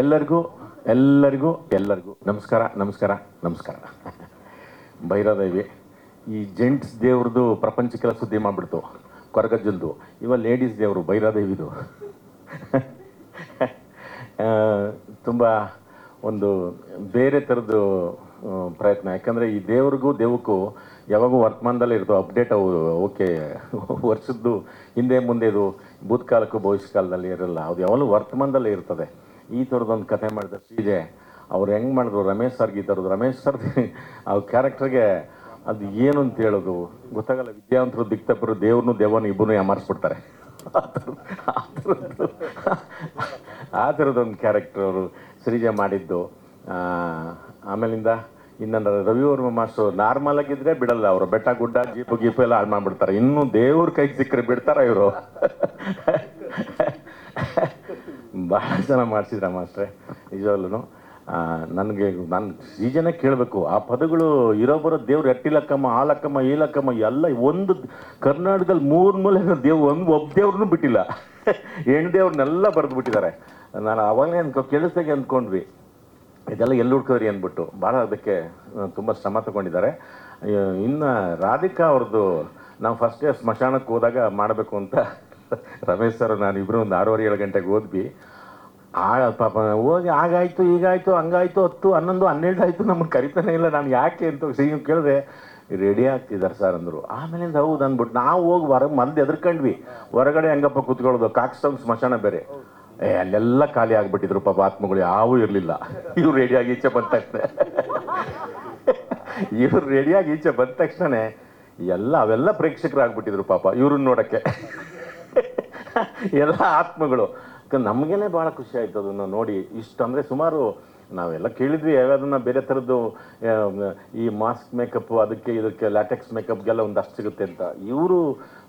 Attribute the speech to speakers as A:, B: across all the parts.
A: ಎಲ್ಲರಿಗೂ ಎಲ್ಲರಿಗೂ ಎಲ್ಲರಿಗೂ ನಮಸ್ಕಾರ ನಮಸ್ಕಾರ ನಮಸ್ಕಾರ. ಭೈರದೇವಿ, ಈ ಜೆಂಟ್ಸ್ ದೇವ್ರದ್ದು ಪ್ರಪಂಚಕ್ಕೆಲ್ಲ ಸುದ್ದಿ ಮಾಡಿಬಿಡ್ತು ಕೊರಗಜ್ಜಂದು ಇವ ಲೇಡೀಸ್ ದೇವರು, ಭೈರಾದೇವಿದು. ತುಂಬ ಒಂದು ಬೇರೆ ಥರದ್ದು ಪ್ರಯತ್ನ. ಯಾಕಂದರೆ ಈ ದೇವ್ರಿಗೂ ದೇವಕ್ಕೂ ಯಾವಾಗೂ ವರ್ತಮಾನದಲ್ಲೇ ಇರ್ತವೆ. ಅಪ್ಡೇಟ್ ಅವು, ಓಕೆ, ವರ್ಷದ್ದು ಹಿಂದೆ ಮುಂದೆ ಇದು ಭವಿಷ್ಯ ಭವಿಷ್ಯಕಾಲದಲ್ಲಿ ಇರಲ್ಲ. ಅದು ಯಾವಾಗಲೂ ವರ್ತಮಾನದಲ್ಲೇ ಇರ್ತದೆ. ಈ ಥರದೊಂದು ಕಥೆ ಮಾಡಿದ ಶ್ರೀಜೆ, ಅವ್ರು ಹೆಂಗೆ ಮಾಡಿದ್ರು? ರಮೇಶ್ ಸರ್ಗೆ ಈ ಥರದ್ದು ರಮೇಶ್ ಸರ್ ಆ ಕ್ಯಾರೆಕ್ಟರ್ಗೆ ಅದು ಏನು ಅಂತ ಹೇಳೋದು? ಗೊತ್ತಾಗಲ್ಲ, ವಿದ್ಯಾವಂತರು ದಿಕ್ತಪ್ಪರು ದೇವ್ರನ್ನೂ ದೇವನ ಇಬ್ಬರು ಎಮಾರಿಸ್ಬಿಡ್ತಾರೆ ಆ ಥರದ್ದು ಆ ಕ್ಯಾರೆಕ್ಟರ್ ಅವರು ಸೃಜೆ ಮಾಡಿದ್ದು. ಆಮೇಲಿಂದ ಇನ್ನು ರವಿವರ್ಮ ಮಾಸ್ಟರ್ ನಾರ್ಮಲ್ ಆಗಿದ್ರೆ ಬಿಡಲ್ಲ ಅವರು. ಬೆಟ್ಟ ಗುಡ್ಡ, ಜೀಪು ಗೀಪು ಎಲ್ಲ ಹಾಳು ಮಾಡಿಬಿಡ್ತಾರೆ. ಇನ್ನೂ ದೇವ್ರ ಕೈಗೆ ಸಿಕ್ಕರೆ ಬಿಡ್ತಾರ ಇವರು. ಭಾಳ ಜನ ಮಾಡಿಸಿದ್ರ ಮಾಸ್ಟ್ರೆ ನಿಜವಲ್ಲೂ ನನಗೆ, ನಾನು ಸೀಜನೇ ಕೇಳಬೇಕು. ಆ ಪದಗಳು ಇರೋ ಬರೋ ದೇವ್ರು ಎಟ್ಟಿಲಕ್ಕಮ್ಮ ಆ ಏಲಕ್ಕಮ್ಮ, ಎಲ್ಲ ಒಂದು ಕರ್ನಾಟಕದಲ್ಲಿ ಮೂರು ಮೂಲೆ ದೇವ್ ಒಂದು ಒಬ್ಬ ದೇವ್ರನ್ನೂ ಬಿಟ್ಟಿಲ್ಲ. ಹೆಣ್ಣು ದೇವ್ರನ್ನೆಲ್ಲ ಬರೆದು ಬಿಟ್ಟಿದ್ದಾರೆ. ನಾನು ಅವಾಗಲೇ ಅನ್ಕೊ, ಕೇಳಿಸ್ದಾಗೆ ಅಂದ್ಕೊಂಡ್ವಿ ಇದೆಲ್ಲ ಎಲ್ಲಿ ಹುಡ್ಕೋರಿ ಅಂದ್ಬಿಟ್ಟು. ಭಾಳ ಅದಕ್ಕೆ ತುಂಬ ಶ್ರಮ ತಗೊಂಡಿದ್ದಾರೆ. ಇನ್ನು ರಾಧಿಕಾ ಅವ್ರದ್ದು ನಾವು ಫಸ್ಟ್ ಸ್ಮಶಾನಕ್ಕೆ ಹೋದಾಗ ಮಾಡಬೇಕು ಅಂತ ರಮೇಶ್ ಸರ್, ನಾನು ಇಬ್ಬರು ಒಂದು ಆರೂವರೆ ಏಳು ಗಂಟೆಗೆ ಓದ್ವಿ ಆ ಪಾಪ, ಹೋಗಿ ಆಗಾಯ್ತು ಈಗಾಯ್ತು ಹಂಗಾಯ್ತು, ಹತ್ತು, ಹನ್ನೊಂದು, ಹನ್ನೆರಡು ಆಯಿತು ನಮ್ಮನ್ನು ಕರಿತಾನೆ ಇಲ್ಲ, ನಾನು ಯಾಕೆ ಅಂತ ಸಿಂಗ್ ಕೇಳಿದೆ ರೆಡಿ ಆಗ್ತಿದ್ದಾರೆ ಸರ್ ಅಂದರು. ಆಮೇಲಿಂದ ಹೌದು ಅಂದ್ಬಿಟ್ಟು ನಾವು ಹೋಗಿ ಹೊರಗೆ ಮಂದಿ ಎದ್ರಕಂಡ್ವಿ. ಹೊರಗಡೆ ಹೆಂಗಪ್ಪ ಕೂತ್ಕೊಳ್ಳೋದು ಕಾಕ್ಸ್ಟೌನ್ ಸ್ಮಶಾನ ಬೇರೆ. ಏ, ಅಲ್ಲೆಲ್ಲ ಖಾಲಿ ಆಗ್ಬಿಟ್ಟಿದ್ರು, ಪಾಪ ಆತ್ಮಗಳು ಯಾವೂ ಇರಲಿಲ್ಲ. ಇವ್ರು ರೆಡಿಯಾಗಿ ಈಚೆ ಬಂದ ತಕ್ಷಣ. ಇವ್ರು ರೆಡಿಯಾಗಿ ಈಚೆ ಬಂದ ತಕ್ಷಣ ಎಲ್ಲ, ಅವೆಲ್ಲ ಪ್ರೇಕ್ಷಕರಾಗ್ಬಿಟ್ಟಿದ್ರು ಪಾಪ, ಇವ್ರನ್ನ ನೋಡಕ್ಕೆ. ಎಲ್ಲ ಆತ್ಮಗಳು. ನಮಗೇನೆ ಭಾಳ ಖುಷಿ ಆಯ್ತು ಅದನ್ನು ನೋಡಿ. ಇಷ್ಟು ಅಂದರೆ ಸುಮಾರು ನಾವೆಲ್ಲ ಕೇಳಿದ್ವಿ ಯಾವ್ಯಾವ್ದನ್ನ ಬೇರೆ ಥರದ್ದು ಈ ಮಾಸ್ಕ್ ಮೇಕಪ್ ಅದಕ್ಕೆ ಇದಕ್ಕೆ ಲ್ಯಾಟೆಕ್ಸ್ ಮೇಕಪ್ಗೆಲ್ಲ ಒಂದಷ್ಟು ಸಿಗುತ್ತೆ ಅಂತ. ಇವರು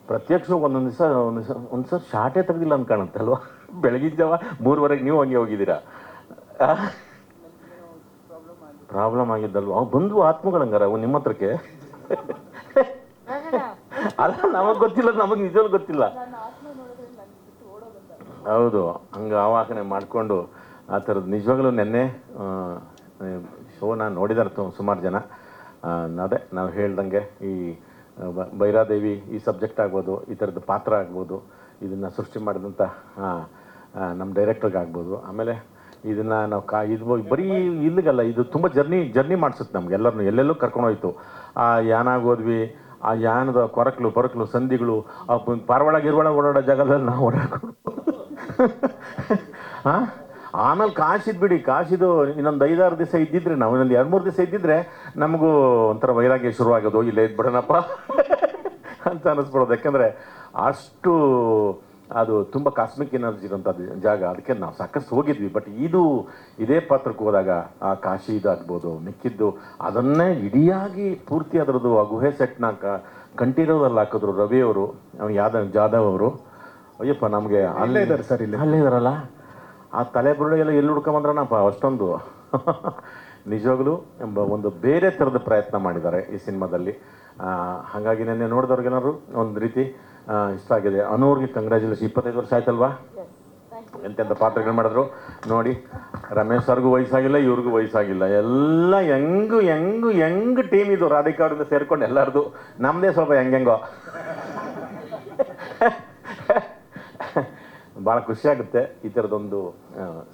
A: ಪ್ರತ್ಯಕ್ಷ ಒಂದೊಂದು ದಿವಸ ಒಂದು ಶಾಟೇ ಒಂದು ಶಾರ್ಟೇ ತೆಗ್ದಿಲ್ಲ ಅಂತ ಕಾಣುತ್ತೆ ಅಲ್ವಾ? ಬೆಳಗಿನ ಜಾವ ಮೂರುವರೆಗೆ ನೀವು ಹಂಗೆ ಹೋಗಿದ್ದೀರಾ? ಪ್ರಾಬ್ಲಮ್ ಆಗಿದ್ದಲ್ವಾ? ಅವು ಬಂದು ಆತ್ಮಗಳಂಗಾರ ಅವು ನಿಮ್ಮ ಹತ್ರಕ್ಕೆ? ಅಲ್ಲ ನಮಗೆ ಗೊತ್ತಿಲ್ಲ ನಮಗೆ ನಿಜವಾಗ್ಲೂ ಗೊತ್ತಿಲ್ಲ. ಹೌದು, ಹಂಗೆ ಆವಾಹನೆ ಮಾಡಿಕೊಂಡು ಆ ಥರದ್ದು ನಿಜವಾಗ್ಲೂ ನೆನ್ನೆ ಶೋನ ನೋಡಿದಾರೆ ಸುಮಾರು ಜನ. ಅದೇ ನಾವು ಹೇಳ್ದಂಗೆ ಈ ಭೈರಾದೇವಿ ಈ ಸಬ್ಜೆಕ್ಟ್ ಆಗ್ಬೋದು, ಈ ಥರದ್ದು ಪಾತ್ರ ಆಗ್ಬೋದು, ಇದನ್ನು ಸೃಷ್ಟಿ ಮಾಡಿದಂಥ ನಮ್ಮ ಡೈರೆಕ್ಟ್ರಿಗೆ ಆಗ್ಬೋದು. ಆಮೇಲೆ ಇದನ್ನು ನಾವು ಕಾ ಇದು ಬರೀ ಇಲ್ಲಿಗಲ್ಲ, ಇದು ತುಂಬ ಜರ್ನಿ ಜರ್ನಿ ಮಾಡಿಸುತ್ತೆ ನಮ್ಗೆ ಎಲ್ಲೆಲ್ಲೂ ಕರ್ಕೊಂಡು ಕರ್ಕೊಂಡೋಯ್ತು ಆ ಯಾನಾಗ ಹೋದ್ವಿ, ಆ ಯಾನದ ಕೊರಕಲು, ಪೊರಕಲು ಸಂಧಿಗಳು ಆ ಪಾರವಾಳ, ಗಿರ್ವಾಳ ಓಡಾಡೋ ಜಾಗದಲ್ಲಿ ನಾವು ಓಡಾಡ್ಕೊಂಡು ಹಾ ಆಮೇಲೆ ಕಾಶಿದ್ ಬಿಡಿ, ಕಾಶಿದು ಇನ್ನೊಂದು ಐದಾರು ದಿವಸ ಇದ್ದಿದ್ರೆ ನಾವು ಇನ್ನೊಂದು ಎರಡು ಮೂರು ದಿವಸ ಇದ್ದಿದ್ರೆ ನಮಗೂ ಒಂಥರ ವೈರಾಗ್ಯ ಶುರುವಾಗೋದು, ಇಲ್ಲೇ ಇದ್ಬಿಡೋಣಪ್ಪ ಅಂತ ಅನ್ನಿಸ್ಬಿಡೋದು ಯಾಕಂದರೆ ಅಷ್ಟು ಅದು ತುಂಬ ಕಾಸ್ಮಿಕ್ ಎನರ್ಜಿ ಇರೋಂಥ ಜಾಗ, ಅದಕ್ಕೆ ನಾವು ಸಾಕಷ್ಟು ಹೋಗಿದ್ವಿ. ಬಟ್ ಇದು ಇದೇ ಪಾತ್ರಕ್ಕೆ ಹೋದಾಗ ಆ ಕಾಶಿ ಇದಾಗ್ಬೋದು ಮಿಕ್ಕಿದ್ದು, ಅದನ್ನೇ ಇಡಿಯಾಗಿ ಪೂರ್ತಿ ಅದರದ್ದು ಆ ಗುಹೆ ಸೆಟ್ನ ಕ ಕಂಠೀರವದಲ್ಲಿ ಹಾಕಿದ್ರು ರವಿಯವರು ಯಾದವ್ ಜಾಧವ್ ಅವರು. ಅಯ್ಯಪ್ಪ ನಮಗೆ ಅಲ್ಲೇ ಇದ್ದಾರೆ ಸರ್ ಇಲ್ಲಿ. ಅಲ್ಲೇ ಇದಾರಲ್ಲ? ಆ ತಲೆ ಎಲ್ಲ ಎಲ್ಲಿ ಹುಡ್ಕೊಂಬಂದ್ರನಪ್ಪ ಅಷ್ಟೊಂದು ನಿಜವಾಗ್ಲೂ ಎಂಬ ಒಂದು ಬೇರೆ ಥರದ ಪ್ರಯತ್ನ ಮಾಡಿದ್ದಾರೆ ಈ ಸಿನಿಮಾದಲ್ಲಿ. ಹಾಗಾಗಿ ನೆನ್ನೆ ನೋಡಿದವ್ರಿಗೇನಾದ್ರು ಒಂದು ರೀತಿ ಇಷ್ಟ ಆಗಿದೆ. ಅನೂರ್ಗೆ ಕಂಗ್ರ್ಯಾಚುಲೇಷನ್ ಇಪ್ಪತ್ತೈದು ವರ್ಷ ಆಯ್ತಲ್ವಾ? ಎಂತೆಂಥ ಪಾತ್ರಗಳು ಮಾಡಿದ್ರು? ನೋಡಿ ರಮೇಶ್ ಸರ್ಗೂ ವಯಸ್ಸಾಗಿಲ್ಲ ಇವ್ರಿಗೂ ವಯಸ್ಸಾಗಿಲ್ಲ. ಎಲ್ಲ ಹೆಂಗು ಹೆಂಗು ಹೆಂಗ್ ಟೀಮ್ ಇದು. ರಾಧಿಕಾ ಅವ್ರಿಂದ ಸೇರ್ಕೊಂಡು ಎಲ್ಲರದು. ನಮ್ಮದೇ ಸ್ವಲ್ಪ ಹೆಂಗೆಂಗೋ ಭಾಳ ಖುಷಿಯಾಗುತ್ತೆ ಈ ಥರದೊಂದು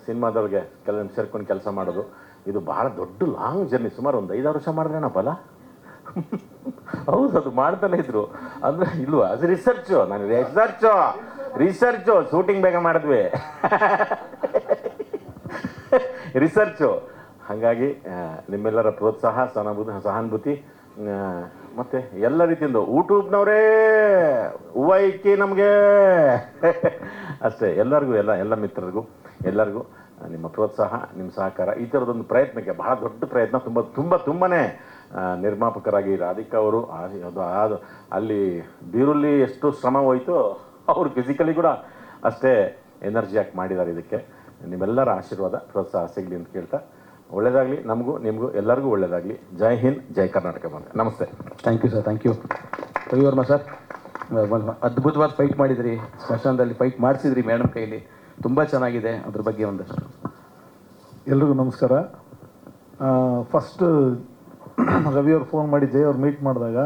A: ಸಿನಿಮಾದೊಳಗೆ ಕೆಲವು ಸೇರ್ಕೊಂಡು ಕೆಲಸ ಮಾಡೋದು. ಇದು ಭಾಳ ದೊಡ್ಡ ಲಾಂಗ್ ಜರ್ನಿ ಸುಮಾರು ಒಂದು ಐದಾರು ವರ್ಷ ಮಾಡಿದ್ರೇನಪ್ಪಲ್ಲ ಹೌದು, ಅದು ಮಾಡ್ತಾನೆ ಇದ್ರು. ಅಂದ್ರೆ ಇಲ್ವಾ? ಅದು ರಿಸರ್ಚು ನಾನು ರಿಸರ್ಚು ರಿಸರ್ಚು ಶೂಟಿಂಗ್ ಬೇಗ ಮಾಡಿದ್ವಿ. ರಿಸರ್ಚು ಹಾಗಾಗಿ ನಿಮ್ಮೆಲ್ಲರ ಪ್ರೋತ್ಸಾಹ ಸಹಾನುಭೂತಿ. ಮತ್ತೆ ಎಲ್ಲ ರೀತಿಯಿಂದ ಯೂಟ್ಯೂಬ್ನವರೇ ಹೂವ ಇಕ್ಕಿ ನಮಗೆ. ಅಷ್ಟೇ, ಎಲ್ಲರಿಗೂ, ಎಲ್ಲ ಎಲ್ಲ ಮಿತ್ರರಿಗೂ, ಎಲ್ಲರಿಗೂ ನಿಮ್ಮ ಪ್ರೋತ್ಸಾಹ, ನಿಮ್ಮ ಸಹಕಾರ, ಈ ಥರದೊಂದು ಪ್ರಯತ್ನಕ್ಕೆ ಬಹಳ ದೊಡ್ಡ ಪ್ರಯತ್ನ, ತುಂಬ ತುಂಬ, ತುಂಬನೇ ನಿರ್ಮಾಪಕರಾಗಿ ರಾಧಿಕಾ ಅವರು ಅದು ಅದು ಅಲ್ಲಿ ಬೀರುಲ್ಲಿ ಎಷ್ಟು ಶ್ರಮ ಹೋಯಿತು, ಅವರು ಫಿಸಿಕಲಿ ಕೂಡ ಅಷ್ಟೇ ಎನರ್ಜಿ ಹಾಕಿ ಮಾಡಿದ್ದಾರೆ ಇದಕ್ಕೆ. ನಿಮ್ಮೆಲ್ಲರ ಆಶೀರ್ವಾದ, ಪ್ರೋತ್ಸಾಹ ಸಿಗಲಿ ಅಂತ ಕೇಳ್ತಾ ಒಳ್ಳೇದಾಗಲಿ ನಮಗೂ ನಿಮಗೂ ಎಲ್ಲರಿಗೂ ಒಳ್ಳೇದಾಗಲಿ. ಜೈ ಹಿಂದ್ ಜೈ ಕರ್ನಾಟಕ ಬಂದೆ ನಮಸ್ತೆ.
B: Thank you sir thank you Ravivarma sir ಅದ್ಭುತವಾದ ಫೈಟ್ ಮಾಡಿದ್ರಿ. ಸ್ಮಶಾನದಲ್ಲಿ ಫೈಟ್ ಮಾಡಿಸಿದ್ರಿ ಮೇಡಮ್ ಕೈಲಿ. ತುಂಬ ಚೆನ್ನಾಗಿದೆ. ಅದ್ರ ಬಗ್ಗೆ ಒಂದಷ್ಟು.
C: ಎಲ್ರಿಗೂ ನಮಸ್ಕಾರ. ಫಸ್ಟ್ ರವಿಯವ್ರು ಫೋನ್ ಮಾಡಿ ಜೈ ಅವ್ರು ಮೀಟ್ ಮಾಡಿದಾಗ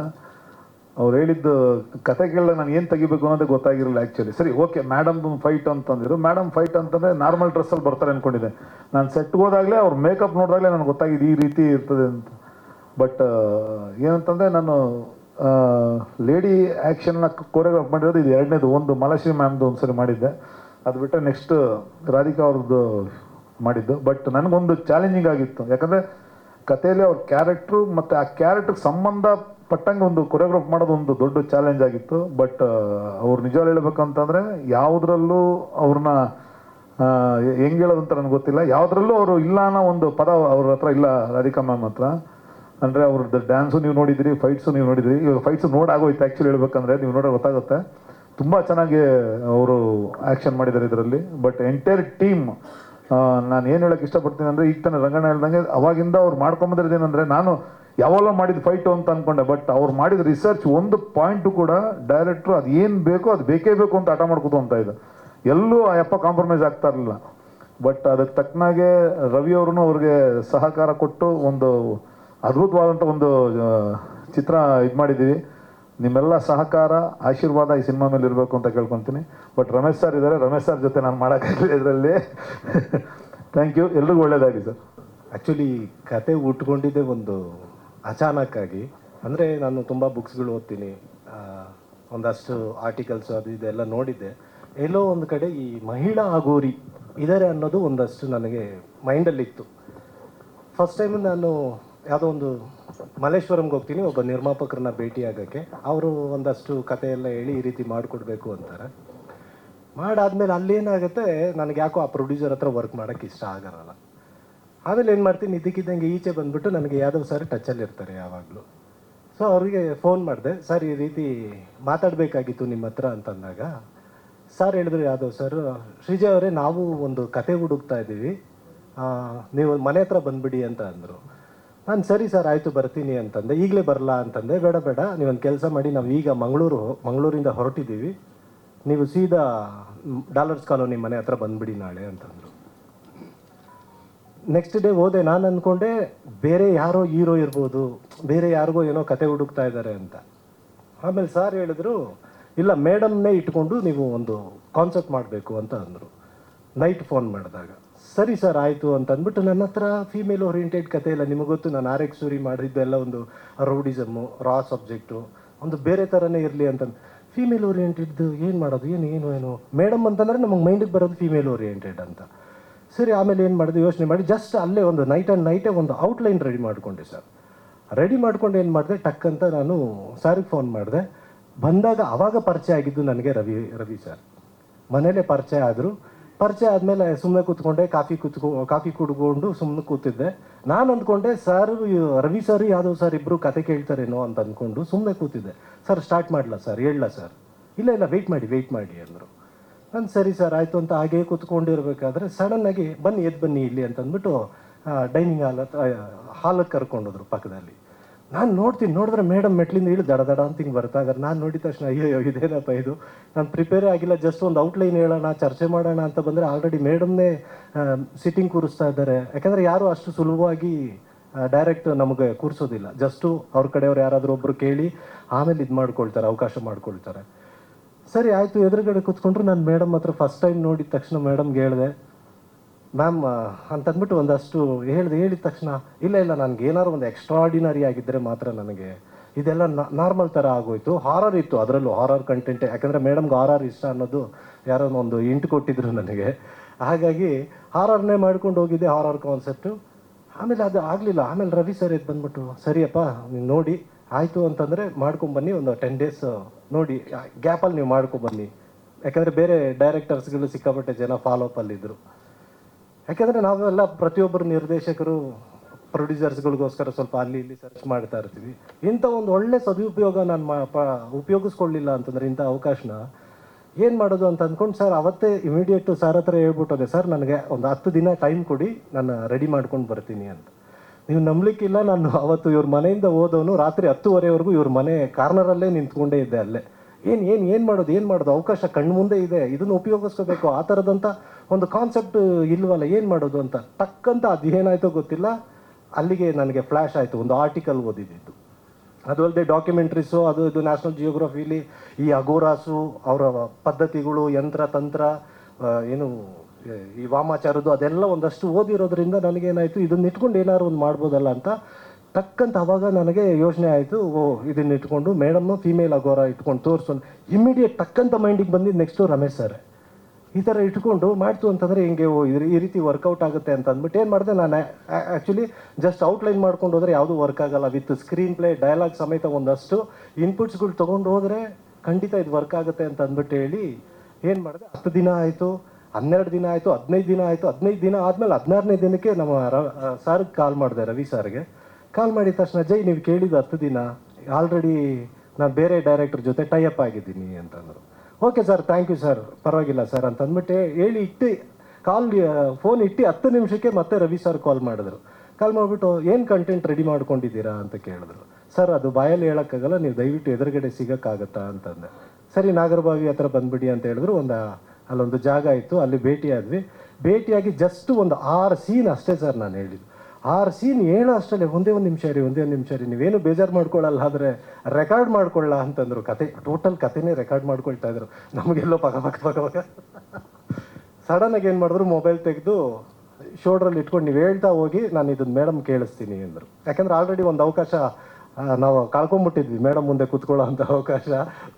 C: ಅವ್ರು ಹೇಳಿದ್ದು ಕೇಳಿದಾಗ ನಾನು ಏನು ತೆಗಿಬೇಕು ಅನ್ನೋದೇ ಗೊತ್ತಾಗಿರಲಿಲ್ಲ ಆ್ಯಕ್ಚುಲಿ ಸರಿ ಓಕೆ ಮೇಡಮ್ ಫೈಟ್ ಅಂತಂದಿರು ಮೇಡಮ್ ಫೈಟ್ ಅಂತಂದರೆ ನಾರ್ಮಲ್ ಡ್ರೆಸ್ಸಲ್ಲಿ ಬರ್ತಾರೆ ಅಂದ್ಕೊಂಡಿದ್ದೆ ನಾನು ಸೆಟ್ಗೆ ಹೋದಾಗಲೇ ಅವ್ರ ಮೇಕಪ್ ನೋಡಿದಾಗಲೇ ನನಗೆ ಗೊತ್ತಾಗಿದೆ ಈ ರೀತಿ ಇರ್ತದೆ ಅಂತ. ಬಟ್ ಏನಂತಂದರೆ ನಾನು ಲೇಡಿ ಆ್ಯಕ್ಷನ್ನ ಕೊರೆಗ್ರಾಫ್ ಮಾಡಿರೋದು ಇದು ಎರಡನೇದು. ಒಂದು ಮಲಶ್ರೀ ಮ್ಯಾಮ್ದು ಒಂದು ಸರಿ ಮಾಡಿದ್ದೆ. ಅದು ಬಿಟ್ಟರೆ ನೆಕ್ಸ್ಟ್ ರಾಧಿಕಾ ಅವ್ರದ್ದು ಮಾಡಿದ್ದು. ಬಟ್ ನನಗೊಂದು ಚಾಲೆಂಜಿಂಗ್ ಆಗಿತ್ತು. ಯಾಕಂದರೆ ಕಥೆಯಲ್ಲಿ ಅವ್ರ ಕ್ಯಾರೆಕ್ಟ್ರು ಮತ್ತು ಆ ಕ್ಯಾರೆಕ್ಟ್ರಿಗೆ ಸಂಬಂಧಪಟ್ಟಂಗೆ ಒಂದು ಕೊರಿಯೋಗ್ರಾಫ್ ಮಾಡೋದು ಒಂದು ದೊಡ್ಡ ಚಾಲೆಂಜ್ ಆಗಿತ್ತು ಬಟ್ ಅವ್ರು ನಿಜವಾಗ್ಲೂ ಹೇಳ್ಬೇಕಂತಂದರೆ ಯಾವುದ್ರಲ್ಲೂ ಅವ್ರನ್ನ ಹೆಂಗೆ ಹೆಂಗ್ ಹೇಳೋದು ಅಂತ ನನಗೆ ಗೊತ್ತಿಲ್ಲ. ಯಾವುದ್ರಲ್ಲೂ ಅವರು ಇಲ್ಲ ಅನ್ನೋ ಒಂದು ಪದ ಅವ್ರ ಹತ್ರ ಇಲ್ಲ, ರಾಧಿಕಾ ಮ್ಯಾಮ್ ಹತ್ರ. ಅಂದರೆ ಅವ್ರದ್ದು ಡ್ಯಾನ್ಸು ನೀವು ನೋಡಿದ್ರಿ ಫೈಟ್ಸು ನೀವು ನೋಡಿದ್ರಿ. ಇವಾಗ ಫೈಟ್ಸು ನೋಡಾಗೋಯ್ತು ಆ್ಯಕ್ಚುಲಿ ಹೇಳ್ಬೇಕಂದ್ರೆ, ನೀವು ನೋಡೋ ಗೊತ್ತಾಗುತ್ತೆ. ತುಂಬ ಚೆನ್ನಾಗಿ ಅವರು ಆ್ಯಕ್ಷನ್ ಮಾಡಿದ್ದಾರೆ ಇದರಲ್ಲಿ ಬಟ್ ಎಂಟೈರ್ ಟೀಮ್ ನಾನು ಏನು ಹೇಳಕ್ಕೆ ಇಷ್ಟಪಡ್ತೀನಿ ಅಂದರೆ ಈಗ ತಾನೇ ರಂಗಣ್ಣ ಹೇಳ್ದಂಗೆ ಅವಾಗಿಂದ ಅವ್ರು ಮಾಡ್ಕೊಂಬಂದಿರೋದು ಏನಂದರೆ ನಾನು ಯಾವಾಗಲೋ ಮಾಡಿದ ಫೈಟು ಅಂತ ಅಂದ್ಕೊಂಡೆ ಬಟ್ ಅವ್ರು ಮಾಡಿದ ರಿಸರ್ಚ್ ಒಂದು ಪಾಯಿಂಟು ಕೂಡ ಡೈರೆಕ್ಟ್ರು ಅದು ಏನು ಬೇಕೋ ಅದು ಬೇಕೇ ಬೇಕು ಅಂತ ಆಟ ಮಾಡ್ಕೋತು ಅಂತ ಇದು. ಎಲ್ಲೂ ಆ ಯಪ್ಪ ಕಾಂಪ್ರಮೈಸ್ ಆಗ್ತಾ ಇರಲಿಲ್ಲ. ಬಟ್ ಅದಕ್ಕೆ ತಕ್ಕನಾಗೆ ರವಿ ಅವ್ರೂ ಅವ್ರಿಗೆ ಸಹಕಾರ ಕೊಟ್ಟು ಒಂದು ಅದ್ಭುತವಾದಂಥ ಒಂದು ಚಿತ್ರ ಇದು ಮಾಡಿದ್ದೀವಿ ನಿಮ್ಮೆಲ್ಲ ಸಹಕಾರ, ಆಶೀರ್ವಾದ ಈ ಸಿನಿಮಾ ಮೇಲೆ ಇರಬೇಕು ಅಂತ ಕೇಳ್ಕೊತೀನಿ. ಬಟ್ ರಮೇಶ್ ಸರ್ ಇದ್ದಾರೆ ರಮೇಶ್ ಸರ್ ಜೊತೆ ನಾನು ಮಾಡೋಕ್ಕಾಗಲಿಲ್ಲ ಇದರಲ್ಲಿ. ಥ್ಯಾಂಕ್ ಯು ಎಲ್ರಿಗೂ ಒಳ್ಳೆಯದಾಗಿ ಸರ್
D: ಆ್ಯಕ್ಚುಲಿ ಕತೆ ಉಟ್ಕೊಂಡಿದ್ದೆ ಒಂದು ಅಚಾನಕ್ಕಾಗಿ. ಅಂದರೆ ನಾನು ತುಂಬ ಬುಕ್ಸ್ಗಳು ಓದ್ತೀನಿ. ಒಂದಷ್ಟು ಆರ್ಟಿಕಲ್ಸ್ ಅದು ಇದೆಲ್ಲ ನೋಡಿದ್ದೆ. ಎಲ್ಲೋ ಒಂದು ಕಡೆ ಈ ಮಹಿಳಾ ಆಗೋರಿ ಇದ್ದಾರೆ ಅನ್ನೋದು ಒಂದಷ್ಟು ನನಗೆ ಮೈಂಡಲ್ಲಿತ್ತು ಫಸ್ಟ್ ಟೈಮ್ ನಾನು ಯಾವುದೋ ಒಂದು ಮಲ್ಲೇಶ್ವರಂಗೆ ಹೋಗ್ತೀನಿ, ಒಬ್ಬ ನಿರ್ಮಾಪಕರನ್ನ ಭೇಟಿ ಆಗೋಕ್ಕೆ ಅವರು ಒಂದಷ್ಟು ಕಥೆಯೆಲ್ಲ ಹೇಳಿ ಈ ರೀತಿ ಮಾಡಿಕೊಡ್ಬೇಕು ಅಂತಾರೆ. ಮಾಡಾದ್ಮೇಲೆ ಅಲ್ಲೇನಾಗುತ್ತೆ, ನನಗೆ ಯಾಕೋ ಆ ಪ್ರೊಡ್ಯೂಸರ್ ಹತ್ರ ವರ್ಕ್ ಮಾಡೋಕ್ಕೆ ಇಷ್ಟ ಆಗೋಲ್ಲ. ಆಮೇಲೆ ಏನು ಮಾಡ್ತೀನಿ, ಇದ್ದಕ್ಕಿದ್ದಂಗೆ ಈಚೆ ಬಂದುಬಿಟ್ಟು ನನಗೆ ಯಾದವ್ ಸರ್ ಟಚಲ್ಲಿ ಇರ್ತಾರೆ ಯಾವಾಗಲೂ. ಸೊ ಅವರಿಗೆ ಫೋನ್ ಮಾಡಿದೆ, ಸರ್, ಈ ರೀತಿ ಮಾತಾಡಬೇಕಾಗಿತ್ತು ನಿಮ್ಮ ಹತ್ರ ಅಂತಂದಾಗ, ಸರ್, ಹೇಳಿದ್ರು ಯಾದವ್ ಸರ್ ಶ್ರೀಜಯ್ ಅವರೇ, ನಾವು ಒಂದು ಕತೆ ಹುಡುಕ್ತಾ ಇದ್ದೀವಿ. ನೀವು ಮನೆ ಹತ್ರ ಬಂದ್ಬಿಡಿ ಅಂತ ಅಂದರು. ನಾನು ಸರಿ ಸರ್, ಆಯಿತು, ಬರ್ತೀನಿ ಅಂತಂದೆ. ಈಗಲೇ ಬರಲ್ಲ ಅಂತಂದೆ. ಬೇಡ ಬೇಡ. ನೀವೊಂದು ಕೆಲಸ ಮಾಡಿ, ನಾವು ಈಗ ಮಂಗಳೂರು ಮಂಗಳೂರಿಂದ ಹೊರಟಿದ್ದೀವಿ. ನೀವು ಸೀದಾ ಡಾಲರ್ಸ್ ಕಾಲೋನಿ ಮನೆ ಹತ್ರ ಬಂದ್ಬಿಡಿ ನಾಳೆ ಅಂತಂದರು. ನೆಕ್ಸ್ಟ್ ಡೇ ಹೋದೆ. ನಾನು ಅಂದ್ಕೊಂಡೆ ಬೇರೆ ಯಾರೋ ಹೀರೋ ಇರ್ಬೋದು, ಬೇರೆ ಯಾರಿಗೋ ಏನೋ ಕತೆ ಹುಡುಕ್ತಾ ಇದ್ದಾರೆ ಅಂತ. ಆಮೇಲೆ ಸರ್ ಹೇಳಿದ್ರು, ಇಲ್ಲ, ಮೇಡಮ್ನೇ ಇಟ್ಕೊಂಡು ನೀವು ಒಂದು ಕಾನ್ಸೆಪ್ಟ್ ಮಾಡಬೇಕು ಅಂತ ಅಂದರು. ನೈಟ್ ಫೋನ್ ಮಾಡಿದಾಗ. ಸರಿ ಸರ್, ಆಯಿತು ಅಂತ ಅಂದ್ಬಿಟ್ಟು ನನ್ನ ಹತ್ರ ಫೀಮೇಲ್ ಓರಿಯೆಂಟೆಡ್ ಕತೆ ಇಲ್ಲ. ನಿಮಗೆ ಗೊತ್ತು, ನಾನು ಆರ್ ಎಕ್ಸ್ ಸೂರಿ ಮಾಡಿದ್ದೆಲ್ಲ ಒಂದು ರೌಡಿಸಮ್ಮು ರಾ ಸಬ್ಜೆಕ್ಟು ಒಂದು ಬೇರೆ ಥರನೇ ಇರಲಿ ಅಂತ ಫೀಮೇಲ್ ಓರಿಯೆಂಟೆಡ್ದು ಏನು ಮಾಡೋದು? ಏನು ಏನು ಏನು? ಮೇಡಮ್ ಅಂತಂದರೆ ನಮಗೆ ಮೈಂಡಿಗೆ ಬರೋದು ಫೀಮೇಲ್ ಓರಿಯೆಂಟೆಡ್ ಅಂತ. ಸರಿ, ಆಮೇಲೆ ಏನು ಮಾಡಿದೆ? ಯೋಚನೆ ಮಾಡಿ ಜಸ್ಟ್ ಅಲ್ಲೇ ಒಂದು ನೈಟ್ ಆ್ಯಂಡ್ ನೈಟೇ ಒಂದು ಔಟ್ಲೈನ್ ರೆಡಿ ಮಾಡಿಕೊಂಡೆ ಸರ್. ರೆಡಿ ಮಾಡ್ಕೊಂಡು ಏನು ಮಾಡಿದೆ? ಟಕ್ ಅಂತ ನಾನು ಸಾರಿಗೆ ಫೋನ್ ಮಾಡಿದೆ. ಬಂದಾಗ ಅವಾಗ ಪರಿಚಯ ಆಗಿದ್ದು ನನಗೆ ರವಿ ರವಿ ಸರ್. ಮನೇಲೇ ಪರಿಚಯ ಆದರು. ಪರಿಚಯ ಆದಮೇಲೆ ಸುಮ್ಮನೆ ಕೂತ್ಕೊಂಡೆ, ಕಾಫಿ ಕೂತ್ಕೊ, ಕಾಫಿ ಕುಡ್ಕೊಂಡು ಸುಮ್ಮನೆ ಕೂತಿದ್ದೆ. ನಾನು ಅಂದ್ಕೊಂಡೆ, sir Ravi sir, Yadav sir ಇಬ್ಬರು ಕತೆ ಕೇಳ್ತಾರೇನೋ ಅಂತ ಅಂದ್ಕೊಂಡು ಸುಮ್ಮನೆ ಕೂತಿದ್ದೆ. ಸರ್, ಸ್ಟಾರ್ಟ್ ಮಾಡಲ ಸರ್? ಹೇಳಲ ಸರ್? ಇಲ್ಲ ಇಲ್ಲ ವೆಯ್ಟ್ ಮಾಡಿ ವೆಯ್ಟ್ ಮಾಡಿ, ಅಂದರು. ನಾನು, ಸರಿ ಸರ್, ಆಯಿತು, ಅಂತ ಹಾಗೆ ಕೂತ್ಕೊಂಡಿರ್ಬೇಕಾದ್ರೆ ಸಡನ್ನಾಗಿ ಬನ್ನಿ ಎದ್ದು ಬನ್ನಿ ಇಲ್ಲಿ ಅಂತಂದ್ಬಿಟ್ಟು ಡೈನಿಂಗ್ ಹಾಲ್ ಹಾಲಕ್ಕೆ ಕರ್ಕೊಂಡೋದ್ರು ಪಕ್ಕದಲ್ಲಿ. ನಾನು ನೋಡ್ತೀನಿ, ನೋಡಿದ್ರೆ ಮೇಡಮ್ ಮೆಟ್ಲಿಂದ ಇಳಿ ದಡ ದಡ ಅಂತ ಹಿಂಗೆ ಇದ್ದಾರೆ. ನಾನು ನೋಡಿದ ತಕ್ಷಣ ಅಯ್ಯೋ ಇದೇನಪ್ಪ ಇದು? ನಾನು ಪ್ರಿಪೇರೇ ಆಗಿಲ್ಲ ಜಸ್ಟ್ ಒಂದು ಔಟ್ಲೈನ್ ಹೇಳೋಣ, ಚರ್ಚೆ ಮಾಡೋಣ ಅಂತ ಬಂದರೆ ಆಲ್ರೆಡಿ ಮೇಡಮ್ನೇ ಸಿಟ್ಟಿಂಗ್ ಕೂರಿಸ್ತಾ ಇದ್ದಾರೆ. ಯಾಕಂದರೆ ಯಾರು ಅಷ್ಟು ಸುಲಭವಾಗಿ ಡೈರೆಕ್ಟ್ ನಮಗೆ ಕೂರಿಸೋದಿಲ್ಲ. ಜಸ್ಟು ಅವ್ರ ಕಡೆಯವ್ರು ಯಾರಾದರೂ ಒಬ್ಬರು ಕೇಳಿ, ಆಮೇಲೆ ಇದು ಮಾಡ್ಕೊಳ್ತಾರೆ, ಅವಕಾಶ ಮಾಡ್ಕೊಳ್ತಾರೆ. ಸರಿ, ಆಯಿತು, ಎದುರುಗಡೆ ಕೂತ್ಕೊಂಡ್ರು ನಾನು ಮೇಡಮ್ ಹತ್ರ ಫಸ್ಟ್ ಟೈಮ್ ನೋಡಿದ ತಕ್ಷಣ ಮೇಡಮ್ಗೆ ಹೇಳಿದೆ ಮ್ಯಾಮ್ ಅಂತಂದ್ಬಿಟ್ಟು ಒಂದಷ್ಟು ಹೇಳಿದೆ, ಹೇಳಿದ ತಕ್ಷಣ, ಇಲ್ಲ ಇಲ್ಲ, ನನಗೆ ಏನಾದ್ರು ಒಂದು ಎಕ್ಸ್ಟ್ರಾಡಿನರಿ ಆಗಿದ್ದರೆ ಮಾತ್ರ ನನಗೆ. ಇದೆಲ್ಲ ನಾರ್ಮಲ್ ಥರ ಆಗೋಯ್ತು. ಹಾರರ್ ಇತ್ತು ಅದರಲ್ಲೂ ಹಾರರ್ ಕಂಟೆಂಟ್ ಯಾಕಂದರೆ ಮೇಡಮ್ಗೆ ಹಾರರ್ ಇಷ್ಟ ಅನ್ನೋದು ಯಾರೋ ಒಂದು ಇಂಟು ಕೊಟ್ಟಿದ್ರು ನನಗೆ. ಹಾಗಾಗಿ ಹಾರರ್ನೇ ಮಾಡ್ಕೊಂಡು ಹೋಗಿದ್ದೆ ಹಾರರ್ ಕಾನ್ಸೆಪ್ಟು ಆಮೇಲೆ ಅದು ಆಗಲಿಲ್ಲ. ಆಮೇಲೆ ರವಿ ಸರ್ ಇದು ಬಂದ್ಬಿಟ್ಟು, ಸರಿಯಪ್ಪ ನೀವು ನೋಡಿ, ಆಯಿತು ಅಂತಂದರೆ ಮಾಡ್ಕೊಂಬನ್ನಿ ಒಂದು ಟೆನ್ ಡೇಸ್ ನೋಡಿ ಗ್ಯಾಪಲ್ಲಿ ನೀವು ಮಾಡ್ಕೊಂಬನ್ನಿ ಯಾಕಂದರೆ ಬೇರೆ ಡೈರೆಕ್ಟರ್ಸ್ಗಳು ಸಿಕ್ಕಾಪಟ್ಟೆ ಜನ ಫಾಲೋ ಅಲ್ಲಿದ್ದರು ಯಾಕಂದರೆ ನಾವೆಲ್ಲ ಪ್ರತಿಯೊಬ್ಬರು ನಿರ್ದೇಶಕರು ಪ್ರೊಡ್ಯೂಸರ್ಸ್ಗಳಿಗೋಸ್ಕರ ಸ್ವಲ್ಪ ಅಲ್ಲಿ ಇಲ್ಲಿ ಸರ್ಚ್ ಮಾಡ್ತಾ ಇರ್ತೀವಿ. ಇಂಥ ಒಂದು ಒಳ್ಳೆ ಸದುಪಯೋಗ ನಾನು ಮಾ ಪ ಉಪಯೋಗಿಸ್ಕೊಳ್ಳಿಲ್ಲ ಅಂತಂದರೆ ಇಂಥ ಅವಕಾಶನ ಏನು ಮಾಡೋದು ಅಂತ ಅಂದ್ಕೊಂಡು ಸರ್ ಅವತ್ತೇ ಇಮಿಡಿಯೇಟ್ ಸರ್ ಹತ್ರ ಹೇಳ್ಬಿಟ್ಟೋದೆ, ಸರ್, ನನಗೆ ಒಂದು ಹತ್ತು ದಿನ ಟೈಮ್ ಕೊಡಿ ನಾನು ರೆಡಿ ಮಾಡ್ಕೊಂಡು ಬರ್ತೀನಿ ಅಂತ. ನೀವು ನಂಬಲಿಕ್ಕಿಲ್ಲ, ನಾನು ಅವತ್ತು ಇವ್ರ ಮನೆಯಿಂದ ಹೋದವನು ರಾತ್ರಿ ಹತ್ತುವರೆವರೆಗೂ ಇವ್ರ ಮನೆ ಕಾರ್ನರಲ್ಲೇ ನಿಂತ್ಕೊಂಡೇ ಇದ್ದೆ ಅಲ್ಲೇ. ಏನು ಏನು ಏನು ಮಾಡೋದು ಏನು ಮಾಡೋದು? ಅವಕಾಶ ಕಣ್ಣು ಮುಂದೆ ಇದೆ. ಇದನ್ನು ಉಪಯೋಗಿಸ್ಕೋಬೇಕು. ಆ ಥರದಂಥ ಒಂದು ಕಾನ್ಸೆಪ್ಟ್ ಇಲ್ವಲ್ಲ, ಏನು ಮಾಡೋದು ಅಂತ. ತಕ್ಕಂತ ಅದು ಏನಾಯ್ತೋ ಗೊತ್ತಿಲ್ಲ. ಅಲ್ಲಿಗೆ ನನಗೆ ಫ್ಲ್ಯಾಶ್ ಆಯಿತು. ಒಂದು ಆರ್ಟಿಕಲ್ ಓದಿದ್ದು. ಅದು ಅಲ್ಲದೆ ಡಾಕ್ಯುಮೆಂಟ್ರೀಸು ಅದು ಇದು ನ್ಯಾಷನಲ್ ಜಿಯೋಗ್ರಫಿಲಿ ಈ ಅಗೋರಾಸು ಅವರ ಪದ್ಧತಿಗಳು, ಯಂತ್ರ, ತಂತ್ರ ಏನು ಈ ವಾಮಾಚಾರದ್ದು ಅದೆಲ್ಲ ಒಂದಷ್ಟು ಓದಿರೋದ್ರಿಂದ ನನಗೇನಾಯಿತು? ಇದನ್ನ ಇಟ್ಕೊಂಡು ಏನಾದ್ರು ಒಂದು ಮಾಡ್ಬೋದಲ್ಲ ಅಂತ ಟಕ್ಕಂತ ಅವಾಗ ನನಗೆ ಯೋಚನೆ ಆಯಿತು, ಓ, ಇದನ್ನ ಇಟ್ಕೊಂಡು ಮೇಡಮ್ನು ಫೀಮೇಲ್ ಆಗೋರ ಇಟ್ಕೊಂಡು ತೋರಿಸೋಣ ಇಮ್ಮಿಡಿಯೇಟ್ ಟಕ್ಕಂತ ಮೈಂಡಿಗೆ ಬಂದಿದ್ದು ನೆಕ್ಸ್ಟು ರಮೇಶ್ ಸರ್ ಈ ಥರ ಇಟ್ಕೊಂಡು ಮಾಡ್ತು ಅಂತಂದರೆ ಹಿಂಗೆ, ಓ, ಇದ್ರ ಈ ರೀತಿ ವರ್ಕೌಟ್ ಆಗುತ್ತೆ ಅಂತ ಅಂದ್ಬಿಟ್ಟು ಏನು ಮಾಡಿದೆ ನಾನು ಆ್ಯಕ್ಚುಲಿ ಜಸ್ಟ್ ಔಟ್ಲೈನ್ ಮಾಡ್ಕೊಂಡು ಹೋದರೆ ಯಾವುದೂ ವರ್ಕ್ ಆಗಲ್ಲ. ವಿತ್ ಸ್ಕ್ರೀನ್ ಪ್ಲೇ ಡೈಲಾಗ್ ಸಮೇತ ಒಂದಷ್ಟು ಇನ್ಪುಟ್ಸ್ಗಳು ತೊಗೊಂಡು ಹೋದರೆ ಖಂಡಿತ ಇದು ವರ್ಕ್ ಆಗುತ್ತೆ ಅಂತ ಅಂದ್ಬಿಟ್ಟು ಹೇಳಿ ಏನು ಮಾಡಿದೆ, ಹತ್ತು ದಿನ ಆಯಿತು, ಹನ್ನೆರಡು ದಿನ ಆಯಿತು, ಹದಿನೈದು ದಿನ ಆಯಿತು, ಹದಿನೈದು ದಿನ ಆದಮೇಲೆ ಹದಿನಾರನೇ ದಿನಕ್ಕೆ ನಮ್ಮ ರ ಸಾರಿಗೆ ಕಾಲ್ ಮಾಡಿದೆ ರವಿ ಸಾರ್ಗೆ ಕಾಲ್ ಮಾಡಿದ ತಕ್ಷಣ, ಜೈ, ನೀವು ಕೇಳಿದ ಹತ್ತು ದಿನ. ಆಲ್ರೆಡಿ ನಾನು ಬೇರೆ ಡೈರೆಕ್ಟರ್ ಜೊತೆ ಟೈಅಪ್ ಆಗಿದ್ದೀನಿ ಅಂತಂದರು okay sir thank you sir ಪರವಾಗಿಲ್ಲ ಸರ್ ಅಂತ ಅಂದ್ಬಿಟ್ಟು. ಹೇಳಿ ಇಟ್ಟು ಕಾಲ್ ಫೋನ್ ಇಟ್ಟು ಹತ್ತು ನಿಮಿಷಕ್ಕೆ ಮತ್ತೆ ರವಿ ಸರ್ ಕಾಲ್ ಮಾಡಿದ್ರು. ಕಾಲ್ ಮಾಡಿಬಿಟ್ಟು, ಏನು ಕಂಟೆಂಟ್ ರೆಡಿ ಮಾಡ್ಕೊಂಡಿದ್ದೀರಾ? ಅಂತ ಕೇಳಿದ್ರು. ಸರ್ ಅದು ಬಾಯಲ್ಲಿ ಹೇಳೋಕ್ಕಾಗಲ್ಲ, ನೀವು ದಯವಿಟ್ಟು ಎದುರುಗಡೆ ಸಿಗೋಕ್ಕಾಗತ್ತಾ? ಅಂತಂದೆ ಸರಿ, ನಾಗರಬಾವಿ ಹತ್ರ ಬಂದ್ಬಿಡಿ ಅಂತ ಹೇಳಿದ್ರು. ಒಂದು, ಅಲ್ಲೊಂದು ಜಾಗ ಇತ್ತು, ಅಲ್ಲಿ ಭೇಟಿಯಾದ್ವಿ. ಭೇಟಿಯಾಗಿ ಜಸ್ಟ್ ಒಂದು ಆರು ಸೀನ್ ಅಷ್ಟೇ ಸರ್ ನಾನು ಹೇಳಿದ್ದು. ಆರು ಸೀನ್ ಹೇಳೋ ಅಷ್ಟರಲ್ಲಿ ಒಂದೇ ಒಂದು ನಿಮಿಷ ರೀ ಒಂದೇ ಒಂದು ನಿಮಿಷ ರೀ ನೀವೇನು ಬೇಜಾರು ಮಾಡ್ಕೊಳ್ಳಲ್ಲ ಆದರೆ ರೆಕಾರ್ಡ್ ಮಾಡ್ಕೊಳ್ಳ ಅಂತಂದರು ಕತೆ, ಟೋಟಲ್ ಕತೆನೇ ರೆಕಾರ್ಡ್ ಮಾಡ್ಕೊಳ್ತಾ ಇದ್ರು. ನಮಗೆಲ್ಲೋ ಪಕ ಪಕ ಪಕ ಪಕ ಸಡನ್ನಾಗಿ ಏನು ಮಾಡಿದ್ರು ಮೊಬೈಲ್ ತೆಗೆದು ಶೋಲ್ಡ್ರಲ್ಲಿ ಇಟ್ಕೊಂಡು ನೀವು ಹೇಳ್ತಾ ಹೋಗಿ, ನಾನು ಇದನ್ನು ಮೇಡಮ್ ಕೇಳಿಸ್ತೀನಿ ಅಂದರು. ಯಾಕಂದ್ರೆ ಆಲ್ರೆಡಿ ಒಂದು ಅವಕಾಶ ನಾವು ಕಳ್ಕೊಂಬಿಟ್ಟಿದ್ವಿ ಮೇಡಮ್ ಮುಂದೆ ಕೂತ್ಕೊಳ್ಳೋ ಅಂಥ ಅವಕಾಶ.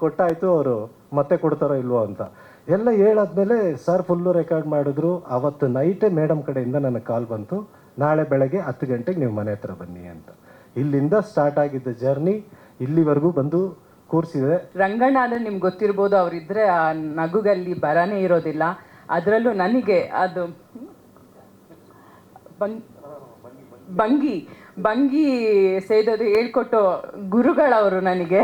D: ಕೊಟ್ಟಾಯಿತು ಅವರು, ಮತ್ತೆ ಕೊಡ್ತಾರೋ ಇಲ್ವೋ ಅಂತ. ಎಲ್ಲ ಹೇಳಾದ್ಮೇಲೆ ಸರ್ ಫುಲ್ಲು ರೆಕಾರ್ಡ್ ಮಾಡಿದ್ರು. ಅವತ್ತು ನೈಟೇ ಮೇಡಮ್ ಕಡೆಯಿಂದ ನನಗೆ ಕಾಲ್ ಬಂತು. ನಾಳೆ ಬೆಳಗ್ಗೆ ಹತ್ತು ಗಂಟೆಗೆ ನೀವು ಮನೆ ಹತ್ರ ಬನ್ನಿ ಅಂತ. ಇಲ್ಲಿಂದ ಸ್ಟಾರ್ಟ್ ಆಗಿದ್ದ ಜರ್ನಿ ಇಲ್ಲಿವರೆಗೂ ಬಂದು ಕೂರಿಸಿದೆ.
E: ರಂಗಣ್ಣ ಅಂದರೆ ನಿಮ್ಗೆ ಗೊತ್ತಿರ್ಬೋದು ಅವರಿದ್ದರೆ ಆ ನಗುಗಲ್ಲಿ ಬರನೇ ಇರೋದಿಲ್ಲ. ಅದರಲ್ಲೂ ನನಗೆ ಅದು ಬಂಗಿ ಬಂಗಿ ಸೇದೋದು ಹೇಳ್ಕೊಟ್ಟು ಗುರುಗಳವರು ನನಗೆ.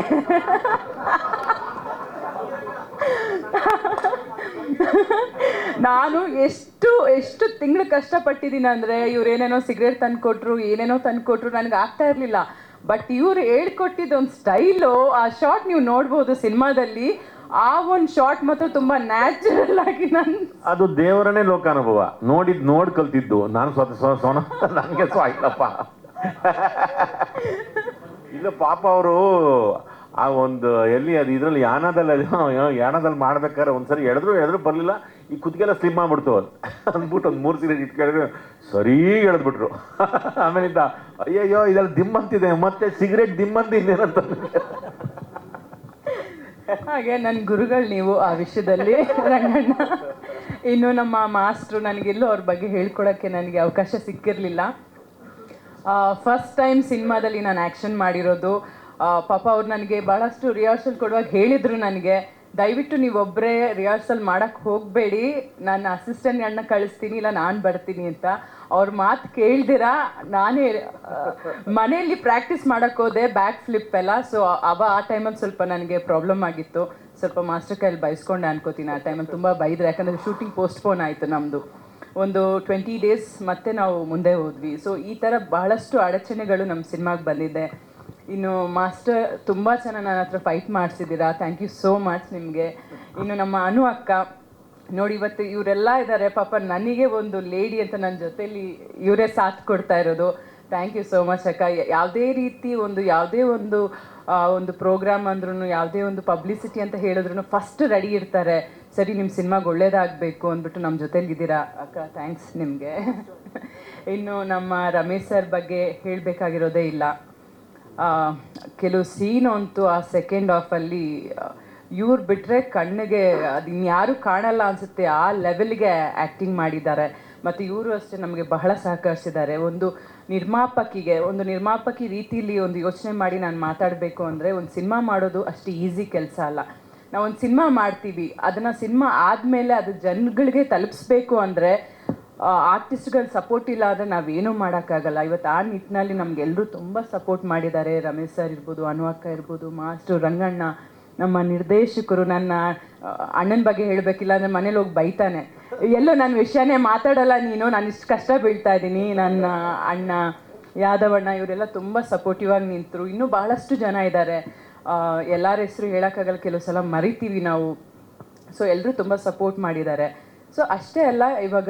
E: ನಾನು ಎಷ್ಟು ಎಷ್ಟು ತಿಂಗಳು ಕಷ್ಟಪಟ್ಟಿದ್ದೀನಿ ಅಂದರೆ ಇವ್ರು ಏನೇನೋ ಸಿಗರೇಟ್ ತಂದ್ಕೊಟ್ರು ಏನೇನೋ ತಂದ್ಕೊಟ್ರು ನನಗೆ ಆಗ್ತಾ ಇರಲಿಲ್ಲ. ಬಟ್ ಇವ್ರು ಹೇಳ್ಕೊಟ್ಟಿದ್ದ ಒಂದು ಸ್ಟೈಲು ಆ ಶಾರ್ಟ್ ನೀವು ನೋಡ್ಬೋದು ಸಿನಿಮಾದಲ್ಲಿ. ಆ ಒಂದು ಶಾರ್ಟ್ ಮಾತ್ರ ತುಂಬಾ ನ್ಯಾಚುರಲ್ ಆಗಿ ನಾನು
A: ಅದು ದೇವರನೇ ಲೋಕಾನುಭವ. ನೋಡಿದ್ ನೋಡ್ ಕಲ್ತಿದ್ದು. ನಾನು ಸ್ವತಃ ಸೊ ಸ್ವನ ನನಗೆ ಸ್ವ ಆಯ್ತಪ್ಪ ಇಲ್ಲ ಪಾಪ ಅವರು ಆ ಒಂದು ಎಲ್ಲಿ ಅದು ಇದರಲ್ಲಿ ಯಾನದಲ್ಲಿ ಯಾನದಲ್ಲಿ ಮಾಡ್ಬೇಕಾದ್ರೆ ಒಂದ್ಸರಿ ಎಳೆದ್ರು ಎಳೆದ್ರು ಬರಲಿಲ್ಲ. ಈ ಕುತ್ತಿಗೆಲ್ಲ ಸ್ಲಿಮ್ ಆಗ್ಬಿಡ್ತು ಅದು. ಅಂದ್ಬಿಟ್ಟು ಒಂದು ಮೂರು ಸೀರೆ ಇಟ್ಕೊಂಡ್ರೆ ಸರಿ ಎಳೆದ್ಬಿಟ್ರು. ಆಮೇಲಿಂದ, ಅಯ್ಯಯ್ಯೋ ಇದೆಲ್ಲ ದಿಮ್ ಅಂತಿದೆ, ಮತ್ತೆ ಸಿಗರೇಟ್ ದಿಮ್ ಅಂತ ಇನ್ನೇನಂತ.
E: ಹಾಗೆ ನನ್ನ ಗುರುಗಳು ನೀವು ಆ ವಿಷಯದಲ್ಲಿ, ರಂಗಣ್ಣ. ಇನ್ನು ನಮ್ಮ ಮಾಸ್ಟ್ರು ನನಗೆಲ್ಲೂ ಅವ್ರ ಬಗ್ಗೆ ಹೇಳ್ಕೊಳಕ್ಕೆ ನನಗೆ ಅವಕಾಶ ಸಿಕ್ಕಿರಲಿಲ್ಲ. ಫಸ್ಟ್ ಟೈಮ್ ಸಿನಿಮಾದಲ್ಲಿ ನಾನು ಆ್ಯಕ್ಷನ್ ಮಾಡಿರೋದು. ಪಾಪ ಅವ್ರು ನನಗೆ ಬಹಳಷ್ಟು ರಿಹರ್ಸಲ್ ಕೊಡುವಾಗ ಹೇಳಿದರು ನನಗೆ. ದಯವಿಟ್ಟು ನೀವೊಬ್ಬರೇ ರಿಹರ್ಸಲ್ ಮಾಡೋಕ್ಕೆ ಹೋಗಬೇಡಿ. ನಾನು ಅಸಿಸ್ಟೆಂಟ್ಗಳನ್ನ ಕಳಿಸ್ತೀನಿ, ಇಲ್ಲ ನಾನು ಬರ್ತೀನಿ ಅಂತ. ಅವ್ರ ಮಾತು ಕೇಳ್ದಿರ? ನಾನೇ ಮನೆಯಲ್ಲಿ ಪ್ರಾಕ್ಟೀಸ್ ಮಾಡೋಕ್ಕೆ ಹೋದೆ ಬ್ಯಾಕ್ ಫ್ಲಿಪ್ ಎಲ್ಲ. ಸೊ ಅವ ಆ ಟೈಮಲ್ಲಿ ಸ್ವಲ್ಪ ನನಗೆ ಪ್ರಾಬ್ಲಮ್ ಆಗಿತ್ತು. ಸ್ವಲ್ಪ ಮಾಸ್ಟರ್ ಕೈಯಲ್ಲಿ ಬೈಸ್ಕೊಂಡೆ ಅನ್ಕೋತೀನಿ. ಆ ಟೈಮಲ್ಲಿ ತುಂಬ ಬೈದ್ರೆ. ಯಾಕಂದರೆ ಶೂಟಿಂಗ್ ಪೋಸ್ಟ್ಪೋನ್ ಆಯಿತು ನಮ್ಮದು ಒಂದು ಟ್ವೆಂಟಿ ಡೇಸ್ ಮತ್ತೆ ನಾವು ಮುಂದೆ ಹೋದ್ವಿ. ಸೊ ಈ ಥರ ಬಹಳಷ್ಟು ಅಡಚಣೆಗಳು ನಮ್ಮ ಸಿನಿಮಾಗೆ ಬಂದಿದೆ. ಇನ್ನು ಮಾಸ್ಟರ್ ತುಂಬ ಚೆನ್ನಾಗಿ ನನ್ನ ಹತ್ರ ಫೈಟ್ ಮಾಡಿಸಿದ್ದೀರಾ? ಥ್ಯಾಂಕ್ ಯು ಸೋ ಮಚ್ ನಿಮಗೆ. ಇನ್ನು ನಮ್ಮ ಅನು ಅಕ್ಕ, ನೋಡಿ ಇವತ್ತು ಇವರೆಲ್ಲ ಇದ್ದಾರೆ ಪಾಪ ನನಗೆ ಒಂದು ಲೇಡಿ ಅಂತ ನನ್ನ ಜೊತೆಯಲ್ಲಿ ಇವರೇ ಸಾಥ್ ಕೊಡ್ತಾ ಇರೋದು. ಥ್ಯಾಂಕ್ ಯು ಸೋ ಮಚ್ ಅಕ್ಕ. ಯಾವುದೇ ರೀತಿ ಒಂದು, ಯಾವುದೇ ಒಂದು ಒಂದು ಪ್ರೋಗ್ರಾಮ್ ಅಂದ್ರೂ ಯಾವುದೇ ಒಂದು ಪಬ್ಲಿಸಿಟಿ ಅಂತ ಹೇಳಿದ್ರು ಫಸ್ಟ್ ರೆಡಿ ಇರ್ತಾರೆ. ಸರಿ ನಿಮ್ಮ ಸಿನಿಮಾಗೆ ಒಳ್ಳೇದಾಗಬೇಕು ಅಂದ್ಬಿಟ್ಟು ನಮ್ಮ ಜೊತೆಲಿದ್ದೀರಾ ಅಕ್ಕ ಥ್ಯಾಂಕ್ಸ್ ನಿಮಗೆ. ಇನ್ನು ನಮ್ಮ ರಮೇಶ್ ಸರ್ ಬಗ್ಗೆ ಹೇಳಬೇಕಾಗಿರೋದೇ ಇಲ್ಲ. ಕೆಲವು ಸೀನ್ ಅಂತೂ ಆ ಸೆಕೆಂಡ್ ಆಫಲ್ಲಿ ಇವ್ರು ಬಿಟ್ಟರೆ ಕಣ್ಣಿಗೆ ಅದು ಇನ್ಯಾರೂ ಕಾಣಲ್ಲ ಅನಿಸುತ್ತೆ, ಆ ಲೆವೆಲ್ಗೆ ಆ್ಯಕ್ಟಿಂಗ್ ಮಾಡಿದ್ದಾರೆ. ಮತ್ತು ಇವರು ಅಷ್ಟೇ ನಮಗೆ ಬಹಳ ಸಹಕರಿಸಿದ್ದಾರೆ. ಒಂದು ನಿರ್ಮಾಪಕಿಗೆ, ಒಂದು ನಿರ್ಮಾಪಕಿ ರೀತಿಯಲ್ಲಿ ಒಂದು ಯೋಚನೆ ಮಾಡಿ ನಾನು ಮಾತಾಡಬೇಕು ಅಂದರೆ ಒಂದು ಸಿನಿಮಾ ಮಾಡೋದು ಅಷ್ಟು ಈಸಿ ಕೆಲಸ ಅಲ್ಲ. ನಾವು ಒಂದು ಸಿನಿಮಾ ಮಾಡ್ತೀವಿ. ಅದನ್ನು ಸಿನಿಮಾ ಆದಮೇಲೆ ಅದು ಜನಗಳಿಗೆ ತಲುಪಿಸ್ಬೇಕು ಅಂದರೆ ಆರ್ಟಿಸ್ಟ್ಗಳ ಸಪೋರ್ಟ್ ಇಲ್ಲ ಆದರೆ ನಾವೇನೂ ಮಾಡೋಕ್ಕಾಗಲ್ಲ. ಇವತ್ತು ಆ ನಿಟ್ಟಿನಲ್ಲಿ ನಮಗೆಲ್ಲರೂ ತುಂಬ ಸಪೋರ್ಟ್ ಮಾಡಿದ್ದಾರೆ. ರಮೇಶ್ ಸರ್ ಇರ್ಬೋದು ಅನು ಅಕ್ಕ ಇರ್ಬೋದು, ಮಾಸ್ಟರ್ ರಂಗಣ್ಣ, ನಮ್ಮ ನಿರ್ದೇಶಕರು, ನನ್ನ ಅಣ್ಣನ ಬಗ್ಗೆ ಹೇಳಬೇಕಿಲ್ಲ ಅಂದರೆ ಮನೇಲಿ ಹೋಗಿ ಬೈತಾನೆ. ಎಲ್ಲೋ ನನ್ನ ವಿಷಯನೇ ಮಾತಾಡಲ್ಲ ನೀನು, ನಾನು ಇಷ್ಟು ಕಷ್ಟ ಬೀಳ್ತಾ ಇದ್ದೀನಿ. ನನ್ನ ಅಣ್ಣ ಯಾದವಣ್ಣ ಇವರೆಲ್ಲ ತುಂಬ ಸಪೋರ್ಟಿವ್ ಆಗಿ ನಿಂತರು. ಇನ್ನೂ ಬಹಳಷ್ಟು ಜನ ಇದ್ದಾರೆ ಎಲ್ಲರ ಹೆಸರು ಹೇಳೋಕ್ಕಾಗಲ್ಲ, ಕೆಲವು ಸಲ ಮರಿತೀವಿ ನಾವು. ಸೊ ಎಲ್ಲರೂ ತುಂಬ ಸಪೋರ್ಟ್ ಮಾಡಿದ್ದಾರೆ. ಸೊ ಅಷ್ಟೇ ಅಲ್ಲ, ಇವಾಗ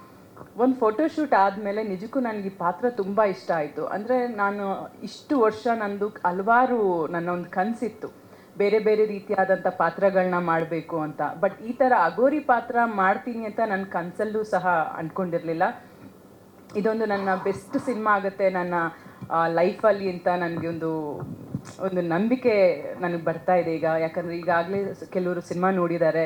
E: ಒಂದು ಫೋಟೋಶೂಟ್ ಆದಮೇಲೆ ನಿಜಕ್ಕೂ ನನಗೆ ಈ ಪಾತ್ರ ತುಂಬ ಇಷ್ಟ ಆಯಿತು. ಅಂದರೆ ನಾನು ಇಷ್ಟು ವರ್ಷ ನಂದು ಹಲವಾರು ನನ್ನ ಒಂದು ಕನಸಿತ್ತು. ಬೇರೆ ಬೇರೆ ರೀತಿಯಾದಂಥ ಪಾತ್ರಗಳನ್ನ ಮಾಡಬೇಕು ಅಂತ. ಬಟ್ ಈ ಥರ ಅಗೋರಿ ಪಾತ್ರ ಮಾಡ್ತೀನಿ ಅಂತ ನನ್ನ ಕನಸಲ್ಲೂ ಸಹ ಅಂದ್ಕೊಂಡಿರಲಿಲ್ಲ ಇದೊಂದು ನನ್ನ ಬೆಸ್ಟ್ ಸಿನಿಮಾ ಆಗುತ್ತೆ ನನ್ನ ಲೈಫಲ್ಲಿ ಅಂತ ನನಗೆ ಒಂದು ಒಂದು ನಂಬಿಕೆ ನನಗೆ ಬರ್ತಾ ಇದೆ ಈಗ. ಯಾಕಂದರೆ ಈಗಾಗಲೇ ಕೆಲವರು ಸಿನಿಮಾ ನೋಡಿದ್ದಾರೆ.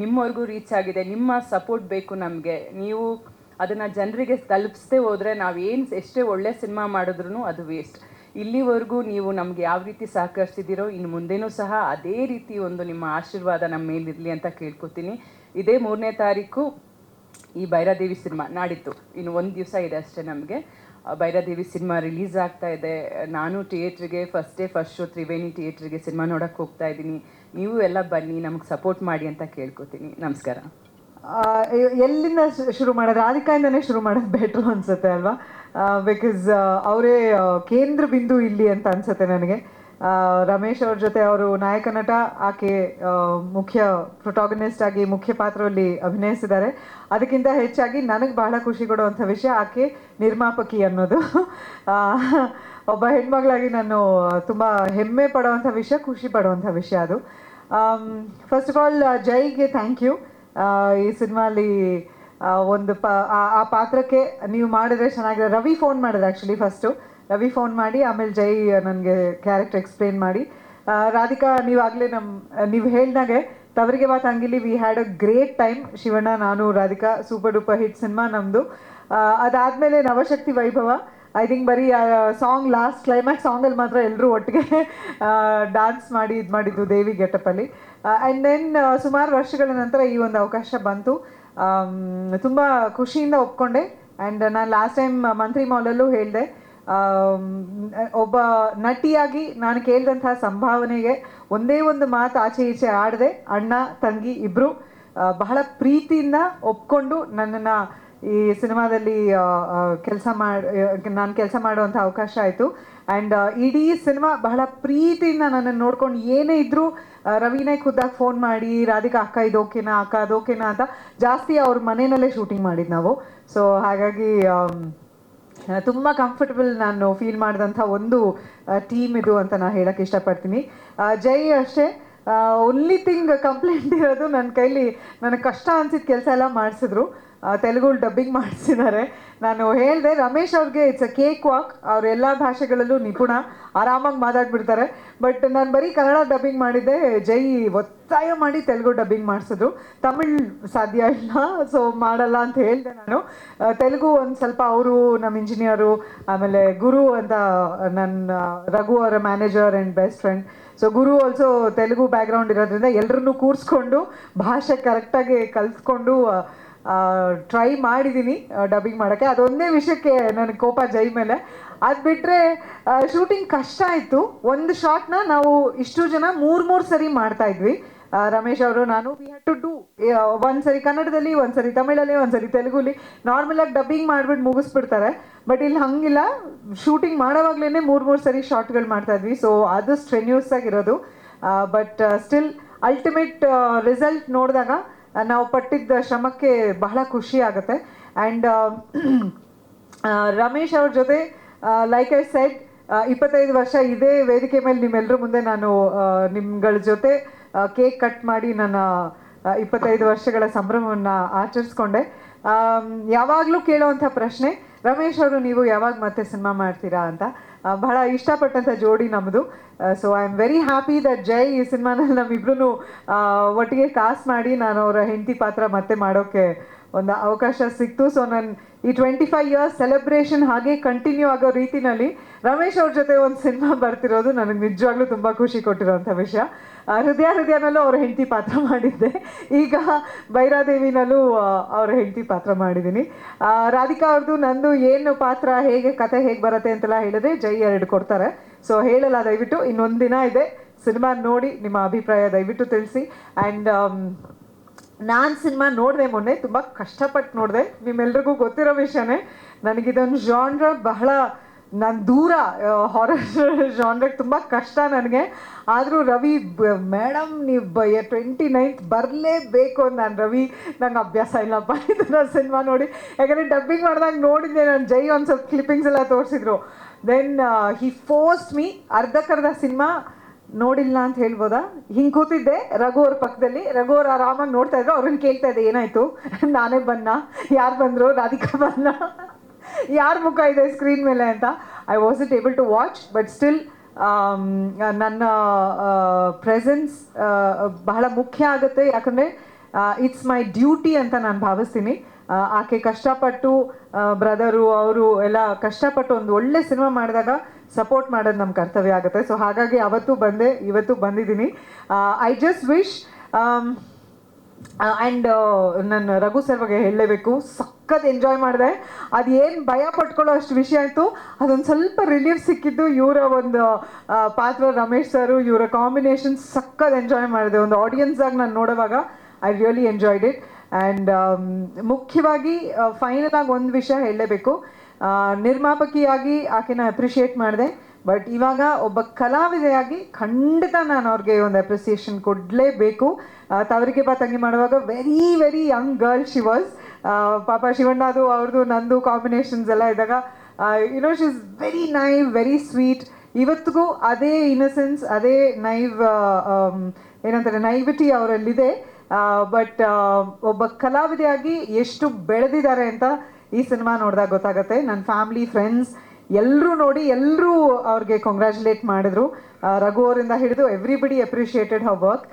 E: ನಿಮ್ಮವರೆಗೂ ರೀಚ್ ಆಗಿದೆ, ನಿಮ್ಮ ಸಪೋರ್ಟ್ ಬೇಕು ನಮಗೆ. ನೀವು ಅದನ್ನು ಜನರಿಗೆ ತಲುಪಿಸದೆ ಹೋದರೆ ನಾವೇನು ಎಷ್ಟೇ ಒಳ್ಳೆ ಸಿನಿಮಾ ಮಾಡಿದ್ರೂ ಅದು ವೇಸ್ಟ್ ಇಲ್ಲಿವರೆಗೂ ನೀವು ನಮಗೆ ಯಾವ ರೀತಿ ಸಹಕರಿಸಿದ್ದೀರೋ ಇನ್ನು ಮುಂದೆನೂ ಸಹ ಅದೇ ರೀತಿ ಒಂದು ನಿಮ್ಮ ಆಶೀರ್ವಾದ ನಮ್ಮ ಮೇಲಿರಲಿ ಅಂತ ಕೇಳ್ಕೊತೀನಿ. ಇದೇ ಮೂರನೇ ತಾರೀಕು ಈ ಭೈರಾದೇವಿ ಸಿನಿಮಾ ನಾಡಿತ್ತು ಇನ್ನು ಒಂದು ದಿವಸ ಇದೆ ಅಷ್ಟೇ ನಮಗೆ. ಭೈರಾದೇವಿ ಸಿನಿಮಾ ರಿಲೀಸ್ ಆಗ್ತಾ ಇದೆ. ನಾನು ಥಿಯೇಟ್ರಿಗೆ first day first show Triveni ಥಿಯೇಟ್ರಿಗೆ ಸಿನಿಮಾ ನೋಡೋಕ್ಕೆ ಹೋಗ್ತಾ ಇದ್ದೀನಿ. ನೀವು ಎಲ್ಲ ಬನ್ನಿ, ನಮಗೆ ಸಪೋರ್ಟ್ ಮಾಡಿ ಅಂತ ಕೇಳ್ಕೊತೀನಿ. ನಮಸ್ಕಾರ.
F: ಎಲ್ಲಿಂದ ಶುರು ಮಾಡೋದು ರಾಧಿಕಾಯಿಂದನೇ ಶುರು ಮಾಡೋದು ಬೆಟ್ರು ಅನ್ಸುತ್ತೆ ಅಲ್ವಾ? ಬಿಕಾಸ್ ಅವರೇ ಕೇಂದ್ರ ಬಿಂದು ಇಲ್ಲಿ ಅಂತ ಅನ್ಸುತ್ತೆ ನನಗೆ. ರಮೇಶ್ ಅವ್ರ ಜೊತೆ ಅವರು ನಾಯಕ ನಟ, ಆಕೆ ಮುಖ್ಯ ಪ್ರೊಟಾಗನಿಸ್ಟ್ ಆಗಿ ಮುಖ್ಯ ಪಾತ್ರದಲ್ಲಿ ಅಭಿನಯಿಸಿದ್ದಾರೆ. ಅದಕ್ಕಿಂತ ಹೆಚ್ಚಾಗಿ ನನಗೆ ಬಹಳ ಖುಷಿ ಕೊಡುವಂಥ ವಿಷಯ ಆಕೆ ನಿರ್ಮಾಪಕಿ ಅನ್ನೋದು. ಒಬ್ಬ ಹೆಣ್ಮಗಳಾಗಿ ನಾನು ತುಂಬ ಹೆಮ್ಮೆ ಪಡುವಂಥ ವಿಷಯ, ಖುಷಿ ಪಡುವಂಥ ವಿಷಯ ಅದು. ಫಸ್ಟ್ ಆಫ್ ಆಲ್ ಜೈಗೆ ಥ್ಯಾಂಕ್ ಯು ಈ ಸಿನಿಮಾಲಿ ಒಂದು ಪಾ, ಆ- ಆ ಪಾತ್ರಕ್ಕೆ ನೀವು ಮಾಡಿದ್ರೆ ಚೆನ್ನಾಗಿದೆ ರವಿ ಫೋನ್ ಮಾಡಿದ್ರೆ ಆ್ಯಕ್ಚುಲಿ ಫಸ್ಟು ರವಿ ಫೋನ್ ಮಾಡಿ, ಆಮೇಲೆ ಜೈ ನನಗೆ ಕ್ಯಾರೆಕ್ಟರ್ ಎಕ್ಸ್ಪ್ಲೇನ್ ಮಾಡಿ. ರಾಧಿಕಾ, ನೀವಾಗಲೇ ನಮ್ಮ ನೀವು ಹೇಳ್ದಾಗೆ ತವರಿಗೆ ಮಾತು ಹಂಗಿಲಿ we had a great time Shivanna, ನಾನು, Radhika super duper hit cinema ನಮ್ಮದು ಅದಾದಮೇಲೆ ನವಶಕ್ತಿ ವೈಭವ. ಐ ಥಿಂಕ್ ಬರೀ ಸಾಂಗ್ ಲಾಸ್ಟ್ ಕ್ಲೈಮ್ಯಾಕ್ಸ್ ಸಾಂಗಲ್ಲಿ ಮಾತ್ರ ಎಲ್ಲರೂ ಒಟ್ಟಿಗೆ ಡಾನ್ಸ್ ಮಾಡಿ, ಇದು ಮಾಡಿದ್ದು ದೇವಿ ಗೆಟಪಲ್ಲಿ ಆ್ಯಂಡ್ ದೆನ್ ಸುಮಾರು ವರ್ಷಗಳ ನಂತರ ಈ ಒಂದು ಅವಕಾಶ ಬಂತು. ತುಂಬ ಖುಷಿಯಿಂದ ಒಪ್ಕೊಂಡೆ. ಆ್ಯಂಡ್ ನಾನು ಲಾಸ್ಟ್ ಟೈಮ್ ಮಂತ್ರಿ ಮಾಲಲ್ಲೂ ಹೇಳಿದೆ. ಒಬ್ಬ ನಟಿಯಾಗಿ ನಾನು ಕೇಳಿದಂತಹ ಸಂಭಾವನೆಗೆ ಒಂದೇ ಒಂದು ಮಾತು ಆಚೆ ಈಚೆ ಆಡದೆ ಅಣ್ಣ, ತಂಗಿ ಇಬ್ಬರು ಬಹಳ ಪ್ರೀತಿಯಿಂದ ಒಪ್ಕೊಂಡು ನನ್ನನ್ನು ಈ ಸಿನಿಮಾದಲ್ಲಿ ಕೆಲಸ ಮಾಡಿ ನಾನು ಕೆಲಸ ಮಾಡುವಂಥ ಅವಕಾಶ ಆಯಿತು. ಆ್ಯಂಡ್ ಇಡೀ ಸಿನಿಮಾ ಬಹಳ ಪ್ರೀತಿಯಿಂದ ನನ್ನನ್ನು ನೋಡ್ಕೊಂಡು ಏನೇ ಇದ್ದರೂ ರವಿನೇ ಖುದ್ದಾಗಿ ಫೋನ್ ಮಾಡಿ, ರಾಧಿಕಾ ಅಕ್ಕ ಇದು ಓಕೆನಾ, ಅಕ್ಕ ಅದು ಓಕೆನಾ ಅಂತ ಜಾಸ್ತಿ ಅವ್ರ ಮನೆಯಲ್ಲೇ ಶೂಟಿಂಗ್ ಮಾಡಿದ್ದು ನಾವು. ಸೊ ಹಾಗಾಗಿ ತುಂಬ ಕಂಫರ್ಟಬಲ್ ನಾನು ಫೀಲ್ ಮಾಡಿದಂಥ ಒಂದು ಟೀಮ್ ಇದು ಅಂತ ನಾನು ಹೇಳೋಕ್ಕೆ ಇಷ್ಟಪಡ್ತೀನಿ. ಜೈ ಅಷ್ಟೇ. ಓನ್ಲಿ ಥಿಂಗ್ ಕಂಪ್ಲೇಂಟ್ ಇರೋದು ನನ್ನ ಕೈಲಿ, ನನಗೆ ಕಷ್ಟ ಅನಿಸಿದ ಕೆಲಸ ಎಲ್ಲ ಮಾಡಿಸಿದ್ರು. ತೆಲುಗು ಡಬ್ಬಿಂಗ್ ಮಾಡಿಸಿದ್ದಾರೆ. ನಾನು ಹೇಳಿದೆ, ರಮೇಶ್ ಅವ್ರಿಗೆ ಇಟ್ಸ್ ಅ ಕೇಕ್ ವಾಕ್ ಅವ್ರು ಎಲ್ಲ ಭಾಷೆಗಳಲ್ಲೂ ನಿಪುಣ. ಆರಾಮಾಗಿ ಮಾತಾಡ್ಬಿಡ್ತಾರೆ. ಬಟ್ ನಾನು ಬರೀ ಕನ್ನಡ ಡಬ್ಬಿಂಗ್ ಮಾಡಿದ್ದೆ. ಜೈ ಒತ್ತಾಯ ಮಾಡಿ ತೆಲುಗು ಡಬ್ಬಿಂಗ್ ಮಾಡಿಸೋದು ತಮಿಳ್ ಸಾಧ್ಯ ಇಲ್ಲ ಸೊ ಮಾಡಲ್ಲ ಅಂತ ಹೇಳಿದೆ ನಾನು. ತೆಲುಗು ಒಂದು ಸ್ವಲ್ಪ ಅವರು ನಮ್ಮ ಇಂಜಿನಿಯರು ಆಮೇಲೆ ಗುರು ಅಂತ ನನ್ನ ರಘು ಅವರ manager and best friend so Guru also Telugu background ಇರೋದ್ರಿಂದ ಎಲ್ಲರನ್ನೂ ಕೂರಿಸ್ಕೊಂಡು, ಭಾಷೆ ಕರೆಕ್ಟಾಗಿ ಕಲಿಸ್ಕೊಂಡು ಟ್ರೈ ಮಾಡಿದ್ದೀನಿ ಡಬ್ಬಿಂಗ್ ಮಾಡೋಕ್ಕೆ. ಅದೊಂದೇ ವಿಷಯಕ್ಕೆ ನನಗೆ ಕೋಪ ಜೈ ಮೇಲೆ. ಅದು ಬಿಟ್ಟರೆ ಶೂಟಿಂಗ್ ಕಷ್ಟ ಆಯಿತು. ಒಂದು ಶಾಟ್ನ ನಾವು ಇಷ್ಟು ಜನ ಮೂರು ಮೂರು ಸರಿ ಮಾಡ್ತಾ ಇದ್ವಿ. ರಮೇಶ್ ಅವರು, ನಾನು ವಿ ಹ್ಯಾಡ್ ಟು ಡೂ ಒಂದು ಸರಿ ಕನ್ನಡದಲ್ಲಿ, ಒಂದು ಸರಿ ತಮಿಳಲ್ಲಿ, ಒಂದು ಸರಿ ತೆಲುಗುಲಿ. ನಾರ್ಮಲಾಗಿ ಡಬ್ಬಿಂಗ್ ಮಾಡಿಬಿಟ್ಟು ಮುಗಿಸ್ಬಿಡ್ತಾರೆ. ಬಟ್ ಇಲ್ಲಿ ಹಂಗಿಲ್ಲ. ಶೂಟಿಂಗ್ ಮಾಡೋವಾಗ್ಲೇ ಮೂರು ಮೂರು ಸರಿ ಶಾರ್ಟ್ಗಳು ಮಾಡ್ತಾ ಇದ್ವಿ. ಸೊ ಅದು ಸ್ಟ್ರೆನ್ಯೂಸ್ ಆಗಿರೋದು. ಬಟ್ ಸ್ಟಿಲ್ ಅಲ್ಟಿಮೇಟ್ ರಿಸಲ್ಟ್ ನೋಡಿದಾಗ ನಾವು ಪಟ್ಟಿದ್ದ ಶ್ರಮಕ್ಕೆ ಬಹಳ ಖುಷಿ ಆಗುತ್ತೆ. ಆ್ಯಂಡ್ ರಮೇಶ್ ಅವ್ರ ಜೊತೆ ಲೈಕ್ ಐ ಸೆಡ್ ಇಪ್ಪತ್ತೈದು ವರ್ಷ ಇದೇ ವೇದಿಕೆ ಮೇಲೆ ನಿಮ್ಮೆಲ್ಲರ ಮುಂದೆ ನಾನು ನಿಮ್ಗಳ ಜೊತೆ ಕೇಕ್ ಕಟ್ ಮಾಡಿ ನನ್ನ ಇಪ್ಪತ್ತೈದು ವರ್ಷಗಳ ಸಂಭ್ರಮವನ್ನು ಆಚರಿಸ್ಕೊಂಡೆ. ಯಾವಾಗಲೂ ಕೇಳೋವಂಥ ಪ್ರಶ್ನೆ, ರಮೇಶ್ ಅವರು, ನೀವು ಯಾವಾಗ ಮತ್ತೆ ಸಿನಿಮಾ ಮಾಡ್ತೀರಾ? ಅಂತ. ಬಹಳ ಇಷ್ಟಪಟ್ಟಂಥ ಜೋಡಿ ನಮ್ಮದು so I am very happy that Jai ಈ ಸಿನಿಮಾನಲ್ಲಿ ನಮ್ಮಿಬ್ರು ಒಟ್ಟಿಗೆ ಕಾಸ್ಟ್ ಮಾಡಿ ನಾನು ಅವರ ಹೆಂಡತಿ ಪಾತ್ರ ಮತ್ತೆ ಮಾಡೋಕ್ಕೆ ಒಂದು ಅವಕಾಶ ಸಿಕ್ತು. ಸೊ ನಾನು ಈ ಟ್ವೆಂಟಿ ಫೈವ್ ಇಯರ್ಸ್ ಸೆಲೆಬ್ರೇಷನ್ ಹಾಗೆ ಕಂಟಿನ್ಯೂ ಆಗೋ ರೀತಿನಲ್ಲಿ ರಮೇಶ್ ಅವ್ರ ಜೊತೆ ಒಂದು ಸಿನಿಮಾ ಬರ್ತಿರೋದು ನನಗೆ ನಿಜವಾಗ್ಲೂ ತುಂಬ ಖುಷಿ ಕೊಟ್ಟಿರೋಂಥ ವಿಷಯ. ಹೃದಯ ಹೃದಯನಲ್ಲೂ ಅವರ ಹೆಂಡತಿ ಪಾತ್ರ ಮಾಡಿದ್ದೆ. ಈಗ ಬೈರಾದೇವಿನಲ್ಲೂ ಅವರ ಅವ್ರ ಹೆಂಡತಿ ಪಾತ್ರ ಮಾಡಿದ್ದೀನಿ. ರಾಧಿಕಾ ಅವ್ರದ್ದು ನಂದು ಏನು ಪಾತ್ರ, ಹೇಗೆ ಕತೆ ಹೇಗೆ ಬರುತ್ತೆ ಅಂತೆಲ್ಲ ಹೇಳಿದ್ರೆ ಜೈ ಎರಡು ಕೊಡ್ತಾರೆ. ಸೊ ಹೇಳಲ್ಲ, ದಯವಿಟ್ಟು ಇನ್ನೊಂದು ದಿನ ಇದೆ. ಸಿನಿಮಾ ನೋಡಿ ನಿಮ್ಮ ಅಭಿಪ್ರಾಯ ದಯವಿಟ್ಟು ತಿಳಿಸಿ. ಆ್ಯಂಡ್ ನಾನು ಸಿನಿಮಾ ನೋಡಿದೆ ಮೊನ್ನೆ, ತುಂಬ ಕಷ್ಟಪಟ್ಟು ನೋಡಿದೆ. ನಿಮ್ಮೆಲ್ರಿಗೂ ಗೊತ್ತಿರೋ ವಿಷಯನೇ, ನನಗಿದೊಂದು ಜಾನ್ರ ಬಹಳ ನನ್ನ ದೂರ ಹಾರರ್ ಜಾನ್ರಿಗೆ ತುಂಬ ಕಷ್ಟ ನನಗೆ. ಆದರೂ ರವಿ ಮೇಡಮ್ ನೀವು ಬ ಟ್ವೆಂಟಿ ನೈನ್ತ್ ಬರಲೇಬೇಕು ನಾನು ರವಿ, ನಂಗೆ ಅಭ್ಯಾಸ ಇಲ್ಲಪ್ಪ. ಇದನ್ನ ಸಿನಿಮಾ ನೋಡಿ. ಯಾಕಂದರೆ ಡಬ್ಬಿಂಗ್ ಮಾಡಿದಾಗ ನೋಡಿದ್ದೆ ನಾನು, ಜೈ ಒಂದು ಸ್ವಲ್ಪ ಕ್ಲಿಪ್ಪಿಂಗ್ಸ್ ಎಲ್ಲ ತೋರಿಸಿದ್ರು. ದೆನ್ ಹಿ ಫೋಸ್ಟ್ ಮೀ ಅರ್ಧಕ್ಕರ್ಧ ಸಿನಿಮಾ ನೋಡಿಲ್ಲ ಅಂತ ಹೇಳ್ಬೋದಾ? ಹಿಂಗೆ ಕೂತಿದ್ದೆ, ರಘು ಅವ್ರ ಪಕ್ಕದಲ್ಲಿ. ರಘು ಅವ್ರು ಆರಾಮಾಗಿ ನೋಡ್ತಾ ಇದ್ರು, ಅವ್ರನ್ನ ಕೇಳ್ತಾ ಇದ್ದೆ, ಏನಾಯ್ತು? ನಾನೇ ಬನ್ನ ಯಾರು ಬಂದರು? ರಾಧಿಕಾ ಬನ್ನ ಯಾರ ಮುಖ ಇದೆ ಸ್ಕ್ರೀನ್ ಮೇಲೆ ಅಂತ? I was it able to watch but still ನನ್ನ ಪ್ರೆಸೆನ್ಸ್ ಬಹಳ ಮುಖ್ಯ ಆಗುತ್ತೆ. ಯಾಕಂದರೆ ಇಟ್ಸ್ ಮೈ ಡ್ಯೂಟಿ ಅಂತ ನಾನು ಭಾವಿಸ್ತೀನಿ. ಆಕೆ ಕಷ್ಟಪಟ್ಟು ಬ್ರದರು, ಅವರು ಎಲ್ಲ ಕಷ್ಟಪಟ್ಟು ಒಂದು ಒಳ್ಳೆ ಸಿನಿಮಾ ಮಾಡಿದಾಗ ಸಪೋರ್ಟ್ ಮಾಡೋದು ನಮ್ಮ ಕರ್ತವ್ಯ ಆಗುತ್ತೆ. ಸೊ ಹಾಗಾಗಿ ಅವತ್ತು ಬಂದೆ, ಇವತ್ತು ಬಂದಿದ್ದೀನಿ. ಐ ಜಸ್ಟ್ ವಿಶ್ ಆ್ಯಂಡ್ ನನ್ನ ರಘು ಸರ್ ಬಗ್ಗೆ ಹೇಳಲೇಬೇಕು. ಸಖತ್ ಎಂಜಾಯ್ ಮಾಡಿದೆ. ಅದು ಏನು ಭಯ ಪಟ್ಕೊಳ್ಳೋ ಅಷ್ಟು ವಿಷಯ ಆಯಿತು. ಅದೊಂದು ಸ್ವಲ್ಪ ರಿಲೀಫ್ ಸಿಕ್ಕಿದ್ದು ಇವರ ಒಂದು ಪಾತ್ರ ರಮೇಶ್ ಸರು. ಇವರ ಕಾಂಬಿನೇಷನ್ ಸಖತ್ ಎಂಜಾಯ್ ಮಾಡಿದೆ. ಒಂದು ಆಡಿಯನ್ಸಾಗಿ ನಾನು ನೋಡುವಾಗ I really enjoyed it and ಮುಖ್ಯವಾಗಿ ಫೈನಲ್ ಆಗಿ ಒಂದು ವಿಷಯ ಹೇಳಲೇಬೇಕು. ನಿರ್ಮಾಪಕಿಯಾಗಿ ಆಕೆನ ಅಪ್ರಿಷಿಯೇಟ್ ಮಾಡಿದೆ. ಬಟ್ ಇವಾಗ ಒಬ್ಬ ಕಲಾವಿದೆಯಾಗಿ ಖಂಡಿತ ನಾನು ಅವ್ರಿಗೆ ಒಂದು ಅಪ್ರಿಸಿಯೇಷನ್ ಕೊಡಲೇಬೇಕು. ತವರಿಗೆ ಬಾ ತಂಗಿ ಮಾಡುವಾಗ very very young girl she was ಪಾಪ ಶಿವಣ್ಣದು ಅವ್ರದ್ದು ನಂದು ಕಾಂಬಿನೇಷನ್ಸ್ ಎಲ್ಲ ಇದ್ದಾಗ you know she is very naive very sweet ಇವತ್ತಿಗೂ ಅದೇ ಇನ್ನಸೆನ್ಸ್ ಅದೇ ನೈವ್ ಏನಂತಾರೆ ನೈವಿಟಿ ಅವರಲ್ಲಿದೆ. ಬಟ್ ಒಬ್ಬ ಕಲಾವಿದೆಯಾಗಿ ಎಷ್ಟು ಬೆಳೆದಿದ್ದಾರೆ ಅಂತ ಈ ಸಿನಿಮಾ ನೋಡಿದಾಗ ಗೊತ್ತಾಗುತ್ತೆ. ನನ್ನ ಫ್ಯಾಮ್ಲಿ ಫ್ರೆಂಡ್ಸ್ ಎಲ್ಲರೂ ನೋಡಿ ಎಲ್ಲರೂ ಅವ್ರಿಗೆ ಕಂಗ್ರ್ಯಾಚುಲೇಟ್ ಮಾಡಿದ್ರು. ರಘು ಅವರಿಂದ ಹಿಡಿದು ಎವ್ರಿಬಡಿ ಅಪ್ರಿಷಿಯೇಟೆಡ್ ಹರ್ ವರ್ಕ್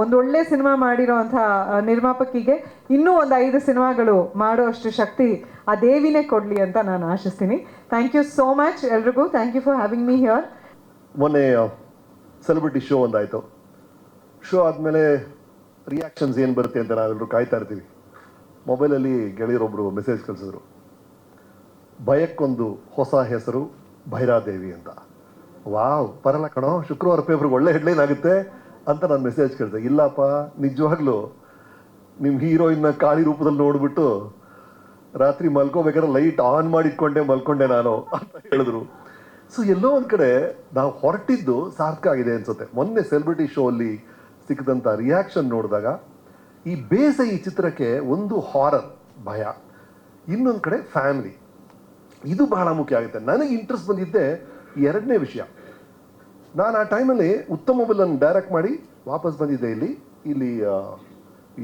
F: ಒಂದೊಳ್ಳೆ ಸಿನಿಮಾ ಮಾಡಿರೋವಂಥ ಆ, ನಿರ್ಮಾಪಕಿಗೆ ಇನ್ನೂ ಒಂದು ಐದು ಸಿನಿಮಾಗಳು ಮಾಡೋ ಅಷ್ಟು ಶಕ್ತಿ ಆ ದೇವಿನೇ ಕೊಡಲಿ ಅಂತ ನಾನು ಆಶಿಸ್ತೀನಿ. ಥ್ಯಾಂಕ್ ಯು ಸೋ ಮಚ್ ಎಲ್ರಿಗೂ. Thank you for having me here
G: ಮೊನ್ನೆ ಸೆಲೆಬ್ರಿಟಿ ಶೋ ಒಂದಾಯಿತು. ಶೋ ಆದಮೇಲೆ ರಿಯಾಕ್ಷನ್ಸ್ ಏನು ಬರುತ್ತೆ ಅಂತ ನಾವೆಲ್ಲರೂ ಕಾಯ್ತಾ ಇರ್ತೀವಿ. ಮೊಬೈಲಲ್ಲಿ ಗೆಳೆಯರೊಬ್ಬರು ಮೆಸೇಜ್ ಕಳಿಸಿದ್ರು. ಭಯಕ್ಕೊಂದು ಹೊಸ ಹೆಸರು ಭೈರಾದೇವಿ ಅಂತ. ವಾವ್, ಬರಲ್ಲ ಕಣೋ, ಶುಕ್ರವಾರ ಪೇಪರ್ಗೆ ಒಳ್ಳೆ ಹೆಡ್ಲೈನ್ ಆಗುತ್ತೆ ಅಂತ ನಾನು ಮೆಸೇಜ್ ಕೇಳಿದೆ. ಇಲ್ಲಪ್ಪ, ನಿಜವಾಗ್ಲೂ ನಿಮ್ಮ ಹೀರೋಯಿನ್ನ ಕಾಳಿ ರೂಪದಲ್ಲಿ ನೋಡಿಬಿಟ್ಟು ರಾತ್ರಿ ಮಲ್ಕೋಬೇಕಾದ್ರೆ ಲೈಟ್ ಆನ್ ಮಾಡಿ ಇಟ್ಕೊಂಡೆ ಮಲ್ಕೊಂಡೆ ನಾನು ಅಂತ ಹೇಳಿದ್ರು. ಸೊ ಎಲ್ಲೋ ಒಂದು ಕಡೆ ನಾವು ಹೊರಟಿದ್ದು ಸಾರ್ಥಕ ಆಗಿದೆ ಅನ್ಸುತ್ತೆ. ಮೊನ್ನೆ ಸೆಲೆಬ್ರಿಟಿ ಶೋ ಅಲ್ಲಿ ಸಿಕ್ಕಿದಂಥ ರಿಯಾಕ್ಷನ್ ನೋಡಿದಾಗ ಈ ಬೇಸ ಈ ಚಿತ್ರಕ್ಕೆ ಒಂದು ಹಾರರ್ ಭಯ. ಇನ್ನೊಂದು ಕಡೆ ಫ್ಯಾಮಿಲಿ ಇದು ಬಹಳ ಮುಖ್ಯ ಆಗುತ್ತೆ. ನನಗೆ ಇಂಟ್ರೆಸ್ಟ್ ಬಂದಿದ್ದೆ ಎರಡನೇ ವಿಷಯ. ನಾನು ಆ ಟೈಮಲ್ಲಿ ಉತ್ತಮ ಮೊಬೈಲನ್ನು ಡೈರೆಕ್ಟ್ ಮಾಡಿ ವಾಪಸ್ ಬಂದಿದ್ದೆ ಇಲ್ಲಿ. ಇಲ್ಲಿ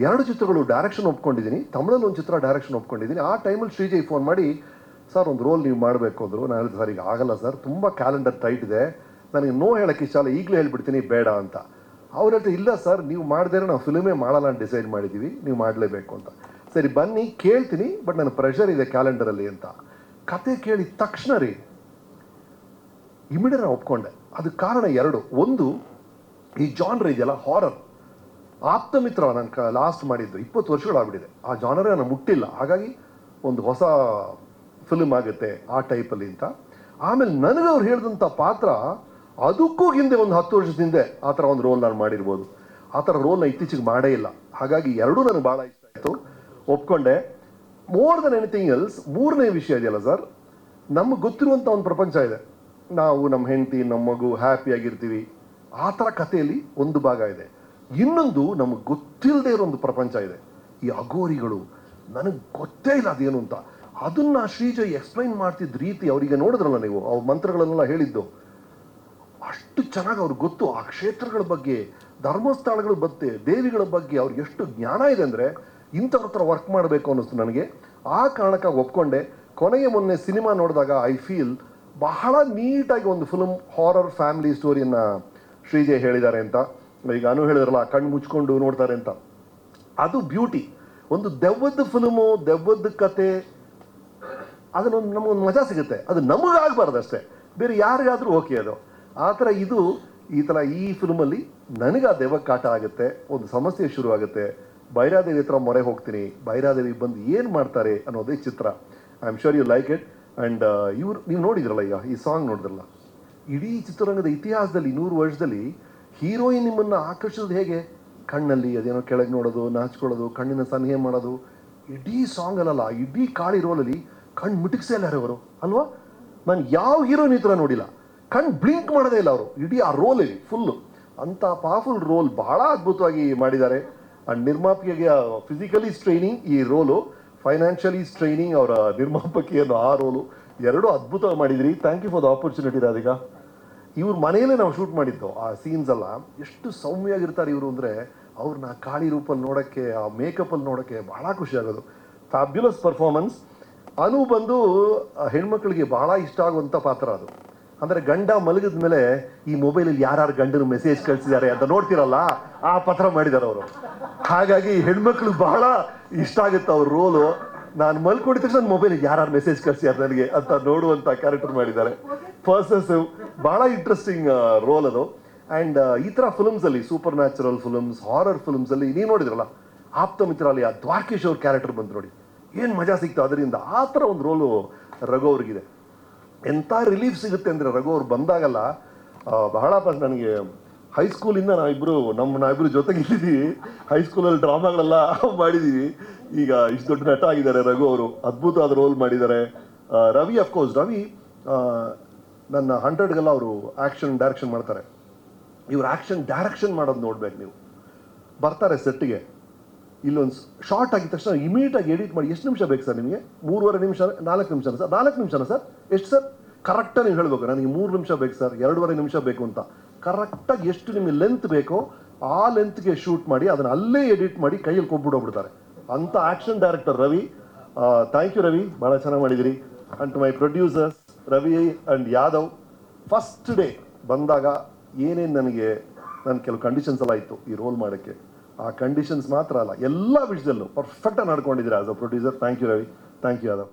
G: ಎರಡು ಚಿತ್ರಗಳು ಡೈರೆಕ್ಷನ್ ಒಪ್ಕೊಂಡಿದ್ದೀನಿ. ತಮಿಳಲ್ಲಿ ಒಂದು ಚಿತ್ರ ಡೈರೆಕ್ಷನ್ ಒಪ್ಕೊಂಡಿದ್ದೀನಿ. ಆ ಟೈಮಲ್ಲಿ ಶ್ರೀಜಯ್ ಫೋನ್ ಮಾಡಿ ಸರ್ ಒಂದು ರೋಲ್ ನೀವು ಮಾಡಬೇಕು. ಅಂದರು. ನಾನು ಹೇಳಿದೆ ಸರ್ ಈಗ ಆಗಲ್ಲ ಸರ್ ತುಂಬ ಕ್ಯಾಲೆಂಡರ್ ಟೈಟ್ ಇದೆ. ನನಗೆ ನೋ ಹೇಳೋಕ್ಕೆ ಇಷ್ಟ ಅಲ್ಲ ಈಗಲೇ ಹೇಳ್ಬಿಡ್ತೀನಿ, ಬೇಡ ಅಂತ. ಅವ್ರು ಹತ್ರ ಇಲ್ಲ ಸರ್, ನೀವು ಮಾಡಿದ್ರೆ ನಾವು ಫಿಲ್ಮೇ ಮಾಡಲ್ಲ ಅಂತ ಡಿಸೈಡ್ ಮಾಡಿದ್ದೀವಿ ನೀವು ಮಾಡಲೇಬೇಕು ಅಂತ. ಸರಿ, ಬನ್ನಿ, ಕೇಳ್ತೀನಿ ಬಟ್ ನನ್ನ ಪ್ರೆಷರ್ ಇದೆ ಕ್ಯಾಲೆಂಡರಲ್ಲಿ ಅಂತ. ಕತೆ ಕೇಳಿದ ತಕ್ಷಣ ರೀ, ಇಮಿಡಿಯೇಟ್ ಒಪ್ಕೊಂಡೆ. ಅದಕ್ಕೆ ಕಾರಣ ಎರಡು. ಒಂದು, ಈ ಜಾನರ್ ಇದೆಯಲ್ಲ ಹಾರರ್ ಆಪ್ತಮಿತ್ರ ನಾನು ಕ ಲಾಸ್ಟ್ ಮಾಡಿದ್ದು, ಇಪ್ಪತ್ತು ವರ್ಷಗಳಾಗ್ಬಿಟ್ಟಿದೆ ಆ ಜಾನರ್ ನಾನು ಮುಟ್ಟಿಲ್ಲ. ಹಾಗಾಗಿ ಒಂದು ಹೊಸ ಫಿಲ್ಮ್ ಆಗುತ್ತೆ ಆ ಟೈಪಲ್ಲಿ ಅಂತ. ಆಮೇಲೆ ನನಗೆ ಅವ್ರು ಹೇಳಿದಂಥ ಪಾತ್ರ ಅದಕ್ಕೂ ಹಿಂದೆ ಒಂದು ಹತ್ತು ವರ್ಷದ ಹಿಂದೆ ಆ ಥರ ಒಂದು ರೋಲ್ ನಾನು ಮಾಡಿರ್ಬೋದು. ಆ ಥರ ರೋಲ್ನ ಇತ್ತೀಚೆಗೆ ಮಾಡೇ ಇಲ್ಲ. ಹಾಗಾಗಿ ಎರಡೂ ನನಗೆ ಭಾಳ ಇಷ್ಟ ಆಯಿತು. ಒಪ್ಕೊಂಡೆ. ಮೋರ್ ದನ್ ಎನಿಥಿಂಗ್ ಎಲ್ಸ್ ಮೂರನೇ ವಿಷಯ ಇದೆಯಲ್ಲ ಸರ್ ನಮಗೆ ಗೊತ್ತಿರುವಂಥ ಒಂದು ಪ್ರಪಂಚ ಇದೆ. ನಾವು ನಮ್ಮ ಹೆಂಡತಿ, ನಮ್ಮ ಮಗು ಹ್ಯಾಪಿಯಾಗಿರ್ತೀವಿ ಆ ಥರ ಕಥೆಯಲ್ಲಿ ಒಂದು ಭಾಗ ಇದೆ. ಇನ್ನೊಂದು ನಮಗೆ ಗೊತ್ತಿಲ್ಲದೆ ಇರೋ ಒಂದು ಪ್ರಪಂಚ ಇದೆ. ಈ ಅಗೋರಿಗಳು ನನಗೆ ಗೊತ್ತೇ ಇಲ್ಲ ಅದೇನು ಅಂತ. ಅದನ್ನ ಶ್ರೀಜಯ್ ಎಕ್ಸ್ಪ್ಲೈನ್ ಮಾಡ್ತಿದ್ದ ರೀತಿ ಅವರಿಗೆ ನೋಡಿದ್ರಲ್ಲ ನೀವು, ಅವ್ರ ಮಂತ್ರಗಳನ್ನೆಲ್ಲ ಹೇಳಿದ್ದು. ಅಷ್ಟು ಚೆನ್ನಾಗಿ ಅವ್ರಿಗೆ ಗೊತ್ತು ಆ ಕ್ಷೇತ್ರಗಳ ಬಗ್ಗೆ, ಧರ್ಮಸ್ಥಳಗಳ ಬಗ್ಗೆ ದೇವಿಗಳ ಬಗ್ಗೆ ಅವ್ರಿಗೆ ಎಷ್ಟು ಜ್ಞಾನ ಇದೆ ಅಂದರೆ ಇಂಥವ್ರ ಹತ್ರ ವರ್ಕ್ ಮಾಡಬೇಕು ಅನ್ನಿಸ್ತು ನನಗೆ. ಆ ಕಾರಣಕ್ಕೆ ಒಪ್ಕೊಂಡೆ. ಕೊನೆಗೆ ಮೊನ್ನೆ ಸಿನಿಮಾ ನೋಡಿದಾಗ ಐ ಫೀಲ್ ಬಹಳ ನೀಟಾಗಿ ಒಂದು ಫಿಲಮ್ ಹಾರರ್ ಫ್ಯಾಮಿಲಿ ಸ್ಟೋರಿಯನ್ನು ಶ್ರೀಜಯ್ ಹೇಳಿದ್ದಾರೆ ಅಂತ. ಈಗ ಅನು ಹೇಳಿದ್ರಲ್ಲ, ಕಣ್ಣು ಮುಚ್ಕೊಂಡು ನೋಡ್ತಾರೆ ಅಂತ. ಅದು ಬ್ಯೂಟಿ ಒಂದು ದೆವ್ವದ ಫಿಲ್ಮು ದೆವ್ವದ ಕತೆ, ಅದನ್ನೊಂದು ನಮಗೊಂದು ಮಜಾ ಸಿಗುತ್ತೆ. ಅದು ನಮಗಾಗಬಾರ್ದು ಅಷ್ಟೇ ಬೇರೆ ಯಾರಿಗಾದರೂ ಓಕೆ ಅದು. ಆ ಥರ ಇದು ಈ ಥರ ಈ ಫಿಲ್ಮಲ್ಲಿ ನನಗೆ ಆ ದೆವ್ವ ಕಾಟ ಆಗುತ್ತೆ, ಒಂದು ಸಮಸ್ಯೆ ಶುರು ಆಗುತ್ತೆ. ಬೈರಾದೇವಿ ಹತ್ರ ಮೊರೆ ಹೋಗ್ತೀನಿ ಬೈರಾದೇವಿ ಬಂದು ಏನು ಮಾಡ್ತಾರೆ ಅನ್ನೋದೇ ಚಿತ್ರ. I am sure you like it and ಇವ್ರು, ನೀವು ನೋಡಿದ್ರಲ್ಲ ಈಗ, ಈ ಸಾಂಗ್ ನೋಡಿದ್ರಲ್ಲ? ಇಡೀ ಚಿತ್ರರಂಗದ ಇತಿಹಾಸದಲ್ಲಿ, ನೂರು ವರ್ಷದಲ್ಲಿ ಹೀರೋಯಿನ್ ನಿಮ್ಮನ್ನು ಆಕರ್ಷಿಸೋದು ಹೇಗೆ? ಕಣ್ಣಲ್ಲಿ ಅದೇನೋ ಕೆಳಗೆ ನೋಡೋದು, ನಾಚ್ಕೊಳ್ಳೋದು, ಕಣ್ಣಿನ ಸನ್ಹೆ ಮಾಡೋದು. ಇಡೀ ಸಾಂಗ್ ಅಲ್ಲಲ್ಲ, ಇಡೀ ಕಾಳಿ ರೋಲಲ್ಲಿ ಕಣ್ಣು ಮಿಟುಕ್ಸೇ ಇಲ್ಲ ಅವರು ಅಲ್ವಾ? ನಾನು ಯಾವ ಹೀರೋಯಿನ್ ಈ ಥರ ನೋಡಿಲ್ಲ. ಕಣ್ಣು ಬ್ಲಿಂಕ್ ಮಾಡೋದೇ ಇಲ್ಲ ಅವರು. ಇಡೀ ಆ ರೋಲಲ್ಲಿ ಫುಲ್ಲು ಅಂಥ ಪವರ್ಫುಲ್ ರೋಲ್ ಬಹಳ ಅದ್ಭುತವಾಗಿ ಮಾಡಿದ್ದಾರೆ. ಆ್ಯಂಡ್ ನಿರ್ಮಾಪಿಗೆ ಫಿಸಿಕಲಿ ಸ್ಟ್ರೈನಿಂಗ್ ಈ ರೋಲು ಫೈನಾನ್ಷಿಯಲಿ ಸ್ಟ್ರೈನಿಂಗ್ ಅವರ ನಿರ್ಮಾಪಕಿಯನ್ನು ಆ ರೋಲು ಎರಡೂ ಅದ್ಭುತವಾಗಿ ಮಾಡಿದ್ರಿ. Thank you for the opportunity Radhika. ಇವ್ರ ಮನೆಯಲ್ಲೇ ನಾವು ಶೂಟ್ ಮಾಡಿದ್ದು, ಆ ಸೀನ್ಸ್ ಎಲ್ಲ. ಎಷ್ಟು ಸೌಮ್ಯವಾಗಿರ್ತಾರೆ ಇವರು ಅಂದರೆ ಅವ್ರನ್ನ ಕಾಳಿ ರೂಪಲ್ಲಿ ನೋಡೋಕ್ಕೆ, ಆ ಮೇಕಪ್ಪಲ್ಲಿ ನೋಡೋಕ್ಕೆ ಬಹಳ ಖುಷಿ ಆಗೋದು. ಫ್ಯಾಬ್ಯುಲಸ್ ಪರ್ಫಾರ್ಮೆನ್ಸ್ ಅನು ಬಂದು ಹೆಣ್ಮಕ್ಳಿಗೆ ಬಹಳ ಇಷ್ಟ ಆಗುವಂಥ ಪಾತ್ರ ಅದು. ಅಂದರೆ ಗಂಡ ಮಲಗಿದ ಮೇಲೆ ಈ ಮೊಬೈಲಲ್ಲಿ ಯಾರ್ಯಾರು ಗಂಡನ ಮೆಸೇಜ್ ಕಳಿಸಿದ್ದಾರೆ ಅಂತ ನೋಡ್ತಿರಲ್ಲ, ಆ ಪತ್ರ ಮಾಡಿದ್ದಾರೆ ಅವರು. ಹಾಗಾಗಿ ಹೆಣ್ಮಕ್ಳು ಬಹಳ ಇಷ್ಟ ಆಗುತ್ತೆ ಅವ್ರ ರೋಲು ನಾನು ಮಲ್ಕೊಂಡಿದ ತಕ್ಷಣ ಮೊಬೈಲಿಗೆ ಯಾರು ಮೆಸೇಜ್ ಕಳಿಸ್ಯಾರ ನನಗೆ ಅಂತ ನೋಡುವಂಥ ಕ್ಯಾರೆಕ್ಟರ್ ಮಾಡಿದ್ದಾರೆ. ಪರ್ಸಸಿವ್ ಬಹಳ ಇಂಟ್ರೆಸ್ಟಿಂಗ್ ರೋಲ್ ಅದು. ಆ್ಯಂಡ್ ಈ ತರ ಫಿಲ್ಮ್ಸ್ ಅಲ್ಲಿ ಸೂಪರ್ ನ್ಯಾಚುರಲ್ ಫಿಲ್ಮ್ಸ್ ಹಾರರ್ ಫಿಲ್ಮ್ಸಲ್ಲಿ ನೀವು ನೋಡಿದ್ರಲ್ಲ, ಆಪ್ತ ಮಿತ್ರ ಅಲ್ಲಿ ಆ ದ್ವಾರಕೀಶ್ ಅವ್ರ ಕ್ಯಾರೆಕ್ಟರ್ ಬಂತು ನೋಡಿ. ಏನು ಮಜಾ ಸಿಕ್ತು ಅದರಿಂದ. ಆ ಥರ ಒಂದು ರೋಲು ರಘು ಅವ್ರಿಗಿದೆ. ಎಂಥ ರಿಲೀಫ್ ಸಿಗುತ್ತೆ ಅಂದರೆ ರಘು ಅವ್ರು ಬಂದಾಗಲ್ಲ ಬಹಳ ನನಗೆ ಹೈಸ್ಕೂಲಿಂದ ನಾವಿಬ್ಬರು ನಮ್ಮ ನಾವಿಬ್ಬರು ಜೊತೆಗೆ ಇಲ್ಲಿದ್ದೀವಿ ಹೈಸ್ಕೂಲಲ್ಲಿ ಡ್ರಾಮಾಗಳೆಲ್ಲ ಮಾಡಿದ್ದೀವಿ. ಈಗ ಇಷ್ಟು ದೊಡ್ಡ ನಟ ಆಗಿದ್ದಾರೆ ರಘು ಅವರು, ಅದ್ಭುತವಾದ ರೋಲ್ ಮಾಡಿದ್ದಾರೆ. ರವಿ ಅಫ್ಕೋರ್ಸ್ ರವಿ ನನ್ನ ಹಂಡ್ರೆಡ್ಗೆಲ್ಲ ಅವರು ಆ್ಯಕ್ಷನ್ ಡೈರೆಕ್ಷನ್ ಮಾಡ್ತಾರೆ. ಇವ್ರು ಆ್ಯಕ್ಷನ್ ಡೈರೆಕ್ಷನ್ ಮಾಡೋದು ನೋಡ್ಬೇಕು ನೀವು. ಬರ್ತಾರೆ ಸೆಟ್ಗೆ ಇಲ್ಲೊಂದು ಶಾರ್ಟ್ ಆಗಿದ ತಕ್ಷಣ ಇಮಿಡಿಯೇಟಾಗಿ ಎಡಿಟ್ ಮಾಡಿ ಎಷ್ಟು ನಿಮಿಷ ಬೇಕು ಸರ್ ನಿಮಗೆ? ಮೂರುವರೆ ನಿಮಿಷ, ನಾಲ್ಕು ನಿಮಿಷನ ಸರ್? ನಾಲ್ಕು ನಿಮಿಷನ ಸರ್? ಎಷ್ಟು ಸರ್? ಕರೆಕ್ಟಾಗಿ ನೀವು ಹೇಳಬೇಕು, ನನಗೆ ಮೂರು ನಿಮಿಷ ಬೇಕು ಸರ್, ಎರಡೂವರೆ ನಿಮಿಷ ಬೇಕು ಅಂತ. ಕರೆಕ್ಟಾಗಿ ಎಷ್ಟು ನಿಮಗೆ ಲೆಂತ್ ಬೇಕೋ ಆ ಲೆಂತ್ಗೆ ಶೂಟ್ ಮಾಡಿ ಅದನ್ನು ಅಲ್ಲೇ ಎಡಿಟ್ ಮಾಡಿ ಕೈಯಲ್ಲಿ ಕೊಟ್ಬಿಡೋಗ್ಬಿಡ್ತಾರೆ ಅಂಥ action director Ravi thank you Ravi ಭಾಳ ಚೆನ್ನಾಗಿ ಮಾಡಿದಿರಿ. To my producers Ravi and Yadav first day ಬಂದಾಗ ಏನೇನು ನನಗೆ ನನ್ನ ಕೆಲವು ಕಂಡೀಷನ್ಸ್ ಎಲ್ಲ ಇತ್ತು ಈ ರೋಲ್ ಮಾಡೋಕ್ಕೆ. ಆ ಕಂಡೀಷನ್ಸ್ ಮಾತ್ರ ಅಲ್ಲ, ಎಲ್ಲ ವಿಷಯದಲ್ಲೂ ಪರ್ಫೆಕ್ಟಾಗಿ ನಡ್ಕೊಂಡಿದ್ದೀರಾ as a producer thank you Ravi thank you Yadav